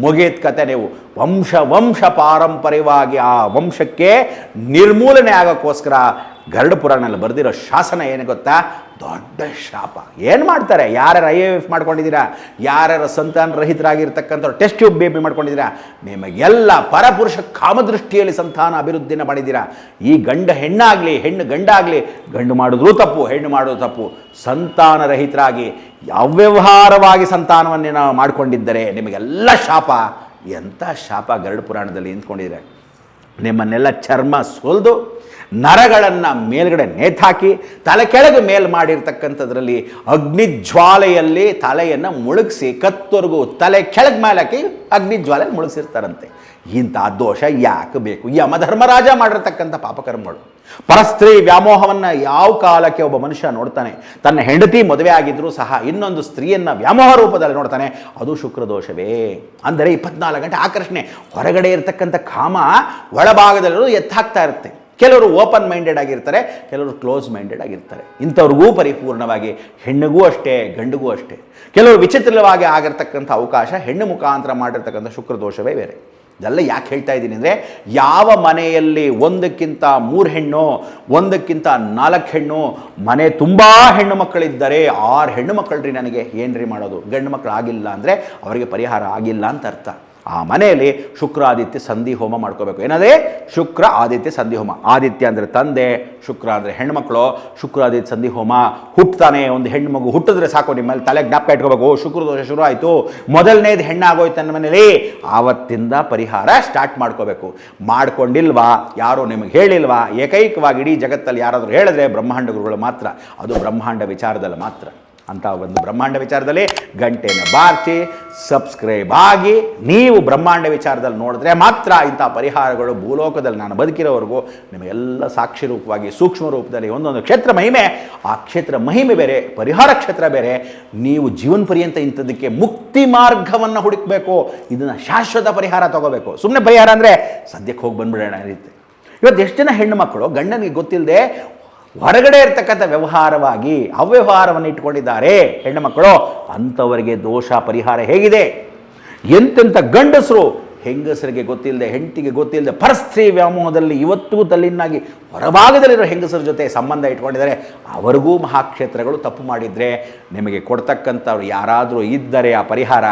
ಮುಗಿಯತ್ ಕತೆ ನೀವು. ವಂಶ ವಂಶ ಪಾರಂಪರ್ಯವಾಗಿ ಆ ವಂಶಕ್ಕೆ ನಿರ್ಮೂಲನೆ ಆಗೋಕ್ಕೋಸ್ಕರ ಗರುಡ ಪುರಾಣದಲ್ಲಿ ಬರೆದಿರೋ ಶಾಸನ ಏನು ಗೊತ್ತಾ? ದೊಡ್ಡ ಶಾಪ. ಏನು ಮಾಡ್ತಾರೆ? ಯಾರ್ಯಾರು ಐ ಎಫ್ ಮಾಡ್ಕೊಂಡಿದ್ದೀರಾ? ಯಾರ್ಯಾರ ಸಂತಾನ ಟೆಸ್ಟ್ ಟ್ಯೂಬ್ ಬೇಬಿ ಮಾಡ್ಕೊಂಡಿದ್ದೀರಾ? ನಿಮಗೆಲ್ಲ ಪರಪುರುಷ ಕಾಮದೃಷ್ಟಿಯಲ್ಲಿ ಸಂತಾನ ಅಭಿವೃದ್ಧಿನ ಮಾಡಿದ್ದೀರಾ? ಈ ಗಂಡ ಹೆಣ್ಣಾಗಲಿ, ಹೆಣ್ಣು ಗಂಡಾಗಲಿ, ಗಂಡು ಮಾಡಿದ್ರೂ ತಪ್ಪು, ಹೆಣ್ಣು ಮಾಡೋದು ತಪ್ಪು. ಸಂತಾನ ರಹಿತರಾಗಿ ಅವ್ಯವಹಾರವಾಗಿ ಸಂತಾನವನ್ನೇ ನಾವು ಮಾಡಿಕೊಂಡಿದ್ದರೆ ನಿಮಗೆಲ್ಲ ಶಾಪ. ಎಂಥ ಶಾಪ ಗರುಡ ಪುರಾಣದಲ್ಲಿ ನಿಂತ್ಕೊಂಡಿದ್ದಾರೆ ನಿಮ್ಮನ್ನೆಲ್ಲ ಚರ್ಮ ಸೋಲ್ದು ನರಗಳನ್ನು ಮೇಲ್ಗಡೆ ನೇತಾಕಿ, ತಲೆ ಕೆಳಗೆ ಮೇಲ್ ಮಾಡಿರ್ತಕ್ಕಂಥದ್ರಲ್ಲಿ ಅಗ್ನಿಜ್ವಾಲೆಯಲ್ಲಿ ತಲೆಯನ್ನು ಮುಳುಗಿಸಿ, ಕತ್ತೊರ್ಗು ತಲೆ ಕೆಳಗೆ ಮೇಲಾಕಿ ಅಗ್ನಿಜ್ವಾಲೆ ಮುಳುಗಿಸಿರ್ತಾರಂತೆ. ಇಂಥ ದೋಷ ಯಾಕೆ ಬೇಕು? ಯಮಧರ್ಮರಾಜ ಮಾಡಿರ್ತಕ್ಕಂಥ ಪಾಪಕರ್ಮಗಳು. ಪರಸ್ತ್ರೀ ವ್ಯಾಮೋಹವನ್ನು ಯಾವ ಕಾಲಕ್ಕೆ ಒಬ್ಬ ಮನುಷ್ಯ ನೋಡ್ತಾನೆ? ತನ್ನ ಹೆಂಡತಿ ಮದುವೆ ಆಗಿದ್ರೂ ಸಹ ಇನ್ನೊಂದು ಸ್ತ್ರೀಯನ್ನು ವ್ಯಾಮೋಹ ರೂಪದಲ್ಲಿ ನೋಡ್ತಾನೆ. ಅದು ಶುಕ್ರದೋಷವೇ ಅಂದರೆ ಇಪ್ಪತ್ನಾಲ್ಕು ಗಂಟೆ ಆಕರ್ಷಣೆ. ಹೊರಗಡೆ ಇರತಕ್ಕಂಥ ಕಾಮ ಒಳಭಾಗದಲ್ಲಿರೋದು ಎತ್ತಾಗ್ತಾ ಇರುತ್ತೆ. ಕೆಲವರು ಓಪನ್ ಮೈಂಡೆಡ್ ಆಗಿರ್ತಾರೆ, ಕೆಲವರು ಕ್ಲೋಸ್ ಮೈಂಡೆಡ್ ಆಗಿರ್ತಾರೆ. ಇಂಥವ್ರಿಗೂ ಪರಿಪೂರ್ಣವಾಗಿ ಹೆಣ್ಣಿಗೂ ಅಷ್ಟೇ, ಗಂಡಿಗೂ ಅಷ್ಟೇ. ಕೆಲವರು ವಿಚಿತ್ರವಾಗಿ ಆಗಿರ್ತಕ್ಕಂಥ ಅವಕಾಶ ಹೆಣ್ಣು ಮುಖಾಂತರ ಮಾಡಿರ್ತಕ್ಕಂಥ ಶುಕ್ರದೋಷವೇ ಬೇರೆ. ಇದೆಲ್ಲ ಯಾಕೆ ಹೇಳ್ತಾ ಇದ್ದೀನಿ ಅಂದರೆ, ಯಾವ ಮನೆಯಲ್ಲಿ ಒಂದಕ್ಕಿಂತ ಮೂರು ಹೆಣ್ಣು, ಒಂದಕ್ಕಿಂತ ನಾಲ್ಕು ಹೆಣ್ಣು, ಮನೆ ತುಂಬ ಹೆಣ್ಣು ಮಕ್ಕಳಿದ್ದರೆ ಆರು ಹೆಣ್ಣು ಮಕ್ಕಳ್ರಿ ನನಗೆ, ಏನ್ರಿ ಮಾಡೋದು? ಗಂಡು ಮಕ್ಕಳು ಆಗಿಲ್ಲ ಅಂದರೆ ಅವರಿಗೆ ಪರಿಹಾರ ಆಗಿಲ್ಲ ಅಂತ ಅರ್ಥ. ಆ ಮನೆಯಲ್ಲಿ ಶುಕ್ರ, ಆದಿತ್ಯ, ಸಂಧಿ, ಹೋಮ ಮಾಡ್ಕೋಬೇಕು. ಏನದೇ? ಶುಕ್ರ, ಆದಿತ್ಯ, ಸಂಧಿ, ಹೋಮ. ಆದಿತ್ಯ ಅಂದರೆ ತಂದೆ, ಶುಕ್ರ ಅಂದರೆ ಹೆಣ್ಮಕ್ಳು, ಶುಕ್ರ, ಆದಿತ್ಯ, ಸಂಧಿ, ಹೋಮ ಹುಟ್ಟುತ್ತಾನೆ ಒಂದು ಹೆಣ್ಣು ಮಗು ಹುಟ್ಟಿದ್ರೆ ಸಾಕು, ನಿಮ್ಮಲ್ಲಿ ತಲೆ ಜ್ಞಾಪಕ ಇಟ್ಕೋಬೇಕು. ಶುಕ್ರ ದೋಷ ಶುರು ಆಯಿತು ಮೊದಲನೇದು ಹೆಣ್ಣಾಗೋಯ್ತು ನನ್ನ ಮನೇಲಿ. ಆವತ್ತಿಂದ ಪರಿಹಾರ ಸ್ಟಾರ್ಟ್ ಮಾಡ್ಕೋಬೇಕು. ಮಾಡ್ಕೊಂಡಿಲ್ವಾ? ಯಾರು ನಿಮಗೆ ಹೇಳಿಲ್ವಾ? ಏಕೈಕವಾಗಿ ಇಡೀ ಜಗತ್ತಲ್ಲಿ ಯಾರಾದರೂ ಹೇಳಿದ್ರೆ ಬ್ರಹ್ಮಾಂಡ ಗುರುಗಳು ಮಾತ್ರ. ಅದು ಬ್ರಹ್ಮಾಂಡ ವಿಚಾರದಲ್ಲಿ ಮಾತ್ರ. ಅಂತ ಒಂದು ಬ್ರಹ್ಮಾಂಡ ವಿಚಾರದಲ್ಲಿ ಗಂಟೆನ ಬಾರ್ತಿ ಸಬ್ಸ್ಕ್ರೈಬ್ ಆಗಿ ನೀವು ಬ್ರಹ್ಮಾಂಡ ವಿಚಾರದಲ್ಲಿ ನೋಡಿದ್ರೆ ಮಾತ್ರ ಇಂಥ ಪರಿಹಾರಗಳು ಭೂಲೋಕದಲ್ಲಿ ನಾನು ಬದುಕಿರೋವರೆಗೂ ನಿಮಗೆಲ್ಲ ಸಾಕ್ಷಿ ರೂಪವಾಗಿ, ಸೂಕ್ಷ್ಮ ರೂಪದಲ್ಲಿ ಒಂದೊಂದು ಕ್ಷೇತ್ರ ಮಹಿಮೆ, ಆ ಕ್ಷೇತ್ರ ಮಹಿಮೆ ಬೇರೆ, ಪರಿಹಾರ ಕ್ಷೇತ್ರ ಬೇರೆ, ನೀವು ಜೀವನ ಪರ್ಯಂತ ಇಂಥದ್ದಕ್ಕೆ ಮುಕ್ತಿ ಮಾರ್ಗವನ್ನು ಹುಡುಕಬೇಕು, ಇದನ್ನು ಶಾಶ್ವತ ಪರಿಹಾರ ತಗೋಬೇಕು. ಸುಮ್ಮನೆ ಪರಿಹಾರ ಅಂದರೆ ಸದ್ಯಕ್ಕೆ ಹೋಗಿ ಬಂದ್ಬಿಡೋಣ ರೀತಿ ಇವತ್ತು ಎಷ್ಟು ಜನ ಹೆಣ್ಣು ಮಕ್ಕಳು ಗಂಡನಿಗೆ ಗೊತ್ತಿಲ್ಲದೆ ಹೊರಗಡೆ ಇರ್ತಕ್ಕಂಥ ವ್ಯವಹಾರವಾಗಿ ಅವ್ಯವಹಾರವನ್ನು ಇಟ್ಕೊಂಡಿದ್ದಾರೆ ಹೆಣ್ಣು ಮಕ್ಕಳು ಅಂಥವರಿಗೆ ದೋಷ ಪರಿಹಾರ ಹೇಗಿದೆ? ಎಂತೆಂಥ ಗಂಡಸರು ಹೆಂಗಸರಿಗೆ ಗೊತ್ತಿಲ್ಲದೆ, ಹೆಂಡತಿಗೆ ಗೊತ್ತಿಲ್ಲದೆ, ಪರಸ್ತ್ರೀ ವ್ಯಾಮೋಹದಲ್ಲಿ ಇವತ್ತಿಗೂ ತಲ್ಲಿನಾಗಿ ಹೊರಭಾಗದಲ್ಲಿರೋ ಹೆಂಗಸರ ಜೊತೆ ಸಂಬಂಧ ಇಟ್ಕೊಂಡಿದ್ದಾರೆ. ಅವರಿಗೂ ಮಹಾಕ್ಷೇತ್ರಗಳು ತಪ್ಪು ಮಾಡಿದರೆ ನಿಮಗೆ ಕೊಡ್ತಕ್ಕಂಥವ್ರು ಯಾರಾದರೂ ಇದ್ದರೆ ಆ ಪರಿಹಾರ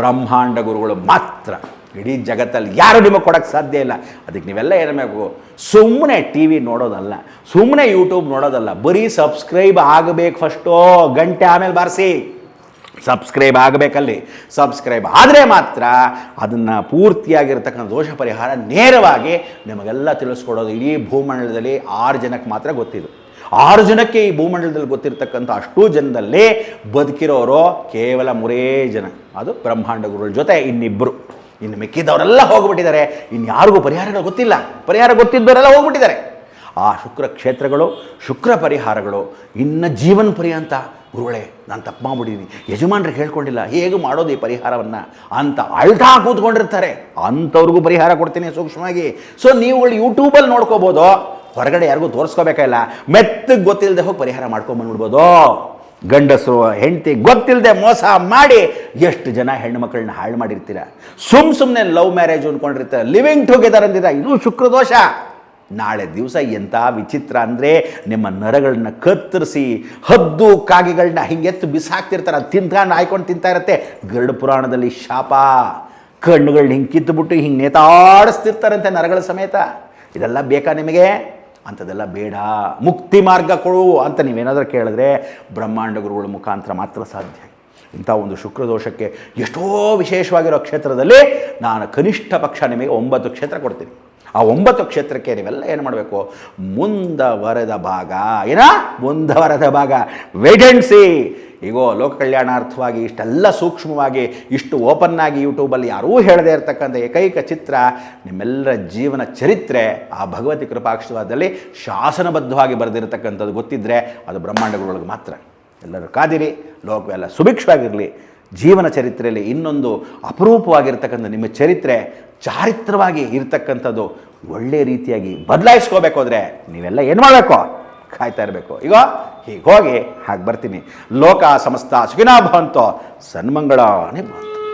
ಬ್ರಹ್ಮಾಂಡ ಗುರುಗಳು ಮಾತ್ರ. ಇಡೀ ಜಗತ್ತಲ್ಲಿ ಯಾರು ನಿಮಗೆ ಕೊಡೋಕ್ಕೆ ಸಾಧ್ಯ ಇಲ್ಲ. ಅದಕ್ಕೆ ನೀವೆಲ್ಲ ಏನಬೇಕು ಸುಮ್ಮನೆ ಟಿ ವಿ ನೋಡೋದಲ್ಲ ಸುಮ್ಮನೆ ಯೂಟ್ಯೂಬ್ ನೋಡೋದಲ್ಲ, ಬರೀ ಸಬ್ಸ್ಕ್ರೈಬ್ ಆಗಬೇಕು ಫಸ್ಟು ಗಂಟೆ ಆಮೇಲೆ ಬಾರಿಸಿ. ಸಬ್ಸ್ಕ್ರೈಬ್ ಆಗಬೇಕಲ್ಲಿ. ಸಬ್ಸ್ಕ್ರೈಬ್ ಆದರೆ ಮಾತ್ರ ಅದನ್ನು ಪೂರ್ತಿಯಾಗಿರ್ತಕ್ಕಂಥ ದೋಷ ಪರಿಹಾರ ನೇರವಾಗಿ ನಿಮಗೆಲ್ಲ ತಿಳಿಸ್ಕೊಡೋದು ಇಡೀ ಭೂಮಂಡಲದಲ್ಲಿ ಆರು ಜನಕ್ಕೆ ಮಾತ್ರ ಗೊತ್ತಿದ್ದು. ಆರು ಜನಕ್ಕೆ ಈ ಭೂಮಂಡಲದಲ್ಲಿ ಗೊತ್ತಿರತಕ್ಕಂಥ ಅಷ್ಟು ಜನದಲ್ಲಿ ಬದುಕಿರೋರು ಕೇವಲ ಮೂರೇ ಜನ. ಅದು ಬ್ರಹ್ಮಾಂಡ ಗುರುಗಳ ಜೊತೆ ಇನ್ನಿಬ್ಬರು ಇನ್ನು ಮಿಕ್ಕಿದ್ದವರೆಲ್ಲ ಹೋಗ್ಬಿಟ್ಟಿದ್ದಾರೆ. ಇನ್ನು ಯಾರಿಗೂ ಪರಿಹಾರಗಳು ಗೊತ್ತಿಲ್ಲ. ಪರಿಹಾರ ಗೊತ್ತಿದ್ದವರೆಲ್ಲ ಹೋಗ್ಬಿಟ್ಟಿದ್ದಾರೆ. ಆ ಶುಕ್ರ ಕ್ಷೇತ್ರಗಳು, ಶುಕ್ರ ಪರಿಹಾರಗಳು ಇನ್ನು ಜೀವನ ಪರ್ಯಂತ. ಗುರುಗಳೇ, ನಾನು ತಪ್ಪು ಮಾಡ್ಬಿಟ್ಟಿದ್ದೀನಿ ಯಜಮಾನ್ರಿಗೆ ಹೇಳ್ಕೊಂಡಿಲ್ಲ ಹೇಗೆ ಮಾಡೋದು ಈ ಪರಿಹಾರವನ್ನು ಅಂತ ಅಳ್ತಾ ಕೂತ್ಕೊಂಡಿರ್ತಾರೆ. ಅಂಥವ್ರಿಗೂ ಪರಿಹಾರ ಕೊಡ್ತೀನಿ ಸೂಕ್ಷ್ಮವಾಗಿ. ಸೊ ನೀವುಗಳು ಯೂಟ್ಯೂಬಲ್ಲಿ ನೋಡ್ಕೋಬೋದು. ಹೊರಗಡೆ ಯಾರಿಗೂ ತೋರಿಸ್ಕೋಬೇಕಾಗಿಲ್ಲ ಮೆತ್ತಗೆ ಗೊತ್ತಿಲ್ಲದೆ ಹೋಗಿ ಪರಿಹಾರ ಮಾಡ್ಕೊಂಬಂದ್ಬಿಡ್ಬೋದು ಗಂಡಸರು ಹೆಂಡತಿ ಗೊತ್ತಿಲ್ಲದೆ ಮೋಸ ಮಾಡಿ ಎಷ್ಟು ಜನ ಹೆಣ್ಣು ಮಕ್ಕಳನ್ನ ಹಾಳು ಮಾಡಿರ್ತೀರ? ಸುಮ್ಮ ಸುಮ್ಮನೆ ಲವ್ ಮ್ಯಾರೇಜ್ ಅಂದ್ಕೊಂಡಿರ್ತಾರೆ ಲಿವಿಂಗ್ ಟುಗೆದರ್ ಅಂದಿರ? ಇದು ಶುಕ್ರದೋಷ. ನಾಳೆ ದಿವಸ ಎಂಥ ವಿಚಿತ್ರ ಅಂದರೆ ನಿಮ್ಮ ನರಗಳನ್ನ ಕತ್ತರಿಸಿ ಹದ್ದು ಕಾಗೆಗಳನ್ನ ಹಿಂಗೆತ್ತು ಬಿಸಾಕ್ತಿರ್ತಾರೆ ಅದು ತಿಂತಾನು ಹಾಯ್ಕೊಂಡು ತಿಂತಾ ಇರುತ್ತೆ. ಗರುಡ ಪುರಾಣದಲ್ಲಿ ಶಾಪ. ಕಣ್ಣುಗಳನ್ನ ಹಿಂಗೆ ಕಿತ್ತುಬಿಟ್ಟು ಹಿಂಗೆ ನೇತಾಡಿಸ್ತಿರ್ತಾರಂತೆ ನರಗಳ ಸಮೇತ. ಇದೆಲ್ಲ ಬೇಕಾ ನಿಮಗೆ? ಅಂಥದ್ದೆಲ್ಲ ಬೇಡ, ಮುಕ್ತಿ ಮಾರ್ಗ ಕೊಡು ಅಂತ ನೀವೇನಾದರೂ ಕೇಳಿದ್ರೆ ಬ್ರಹ್ಮಾಂಡ ಗುರುಗಳ ಮುಖಾಂತರ ಮಾತ್ರ ಸಾಧ್ಯ. ಇಂಥ ಒಂದು ಶುಕ್ರದೋಷಕ್ಕೆ ಎಷ್ಟೋ ವಿಶೇಷವಾಗಿರೋ ಕ್ಷೇತ್ರದಲ್ಲಿ ನಾನು ಕನಿಷ್ಠ ಪಕ್ಷ ನಿಮಗೆ ಒಂಬತ್ತು ಕ್ಷೇತ್ರ ಕೊಡ್ತೀನಿ. ಆ ಒಂಬತ್ತು ಕ್ಷೇತ್ರಕ್ಕೆ ನೀವೆಲ್ಲ ಏನು ಮಾಡಬೇಕು? ಮುಂದವರೆದ ಭಾಗ, ಏನ? ಮುಂದವರೆದ ಭಾಗ. ವೇಟ್ ಆ್ಯಂಡ್ ಸಿ ಈಗೋ ಲೋಕ ಕಲ್ಯಾಣಾರ್ಥವಾಗಿ ಇಷ್ಟೆಲ್ಲ ಸೂಕ್ಷ್ಮವಾಗಿ, ಇಷ್ಟು ಓಪನ್ ಆಗಿ ಯೂಟ್ಯೂಬಲ್ಲಿ ಯಾರೂ ಹೇಳದೇ ಇರತಕ್ಕಂಥ ಏಕೈಕ ಚಿತ್ರ ನಿಮ್ಮೆಲ್ಲರ ಜೀವನ ಚರಿತ್ರೆ ಆ ಭಗವತಿ ಕೃಪಾಕ್ಷವಾದಲ್ಲಿ ಶಾಸನಬದ್ಧವಾಗಿ ಬರೆದಿರತಕ್ಕಂಥದ್ದು ಗೊತ್ತಿದ್ದರೆ ಅದು ಬ್ರಹ್ಮಾಂಡಗಳೊಳಗೆ ಮಾತ್ರ. ಎಲ್ಲರೂ ಕಾದಿರಿ, ಲೋಕವೆಲ್ಲ ಸುಭಿಕ್ಷವಾಗಿರಲಿ, ಜೀವನ ಚರಿತ್ರೆಯಲ್ಲಿ ಇನ್ನೊಂದು ಅಪರೂಪವಾಗಿರ್ತಕ್ಕಂಥ ನಿಮ್ಮ ಚರಿತ್ರೆ ಚಾರಿತ್ರವಾಗಿ ಇರತಕ್ಕಂಥದ್ದು ಒಳ್ಳೆಯ ರೀತಿಯಾಗಿ ಬದಲಾಯಿಸ್ಕೋಬೇಕು ನೀವೆಲ್ಲ ಏನು ಮಾಡಬೇಕು ಕಾಯ್ತಾ ಇರಬೇಕು. ಈಗ ಹೀಗೋಗಿ ಹೋಗಿ ಬರ್ತೀನಿ. ಲೋಕ ಸಮಸ್ತ ಸುಖಿನಾ ಭವಂತೋ. ಸನ್ಮಂಗಳಾನೇ ಭವಂತು.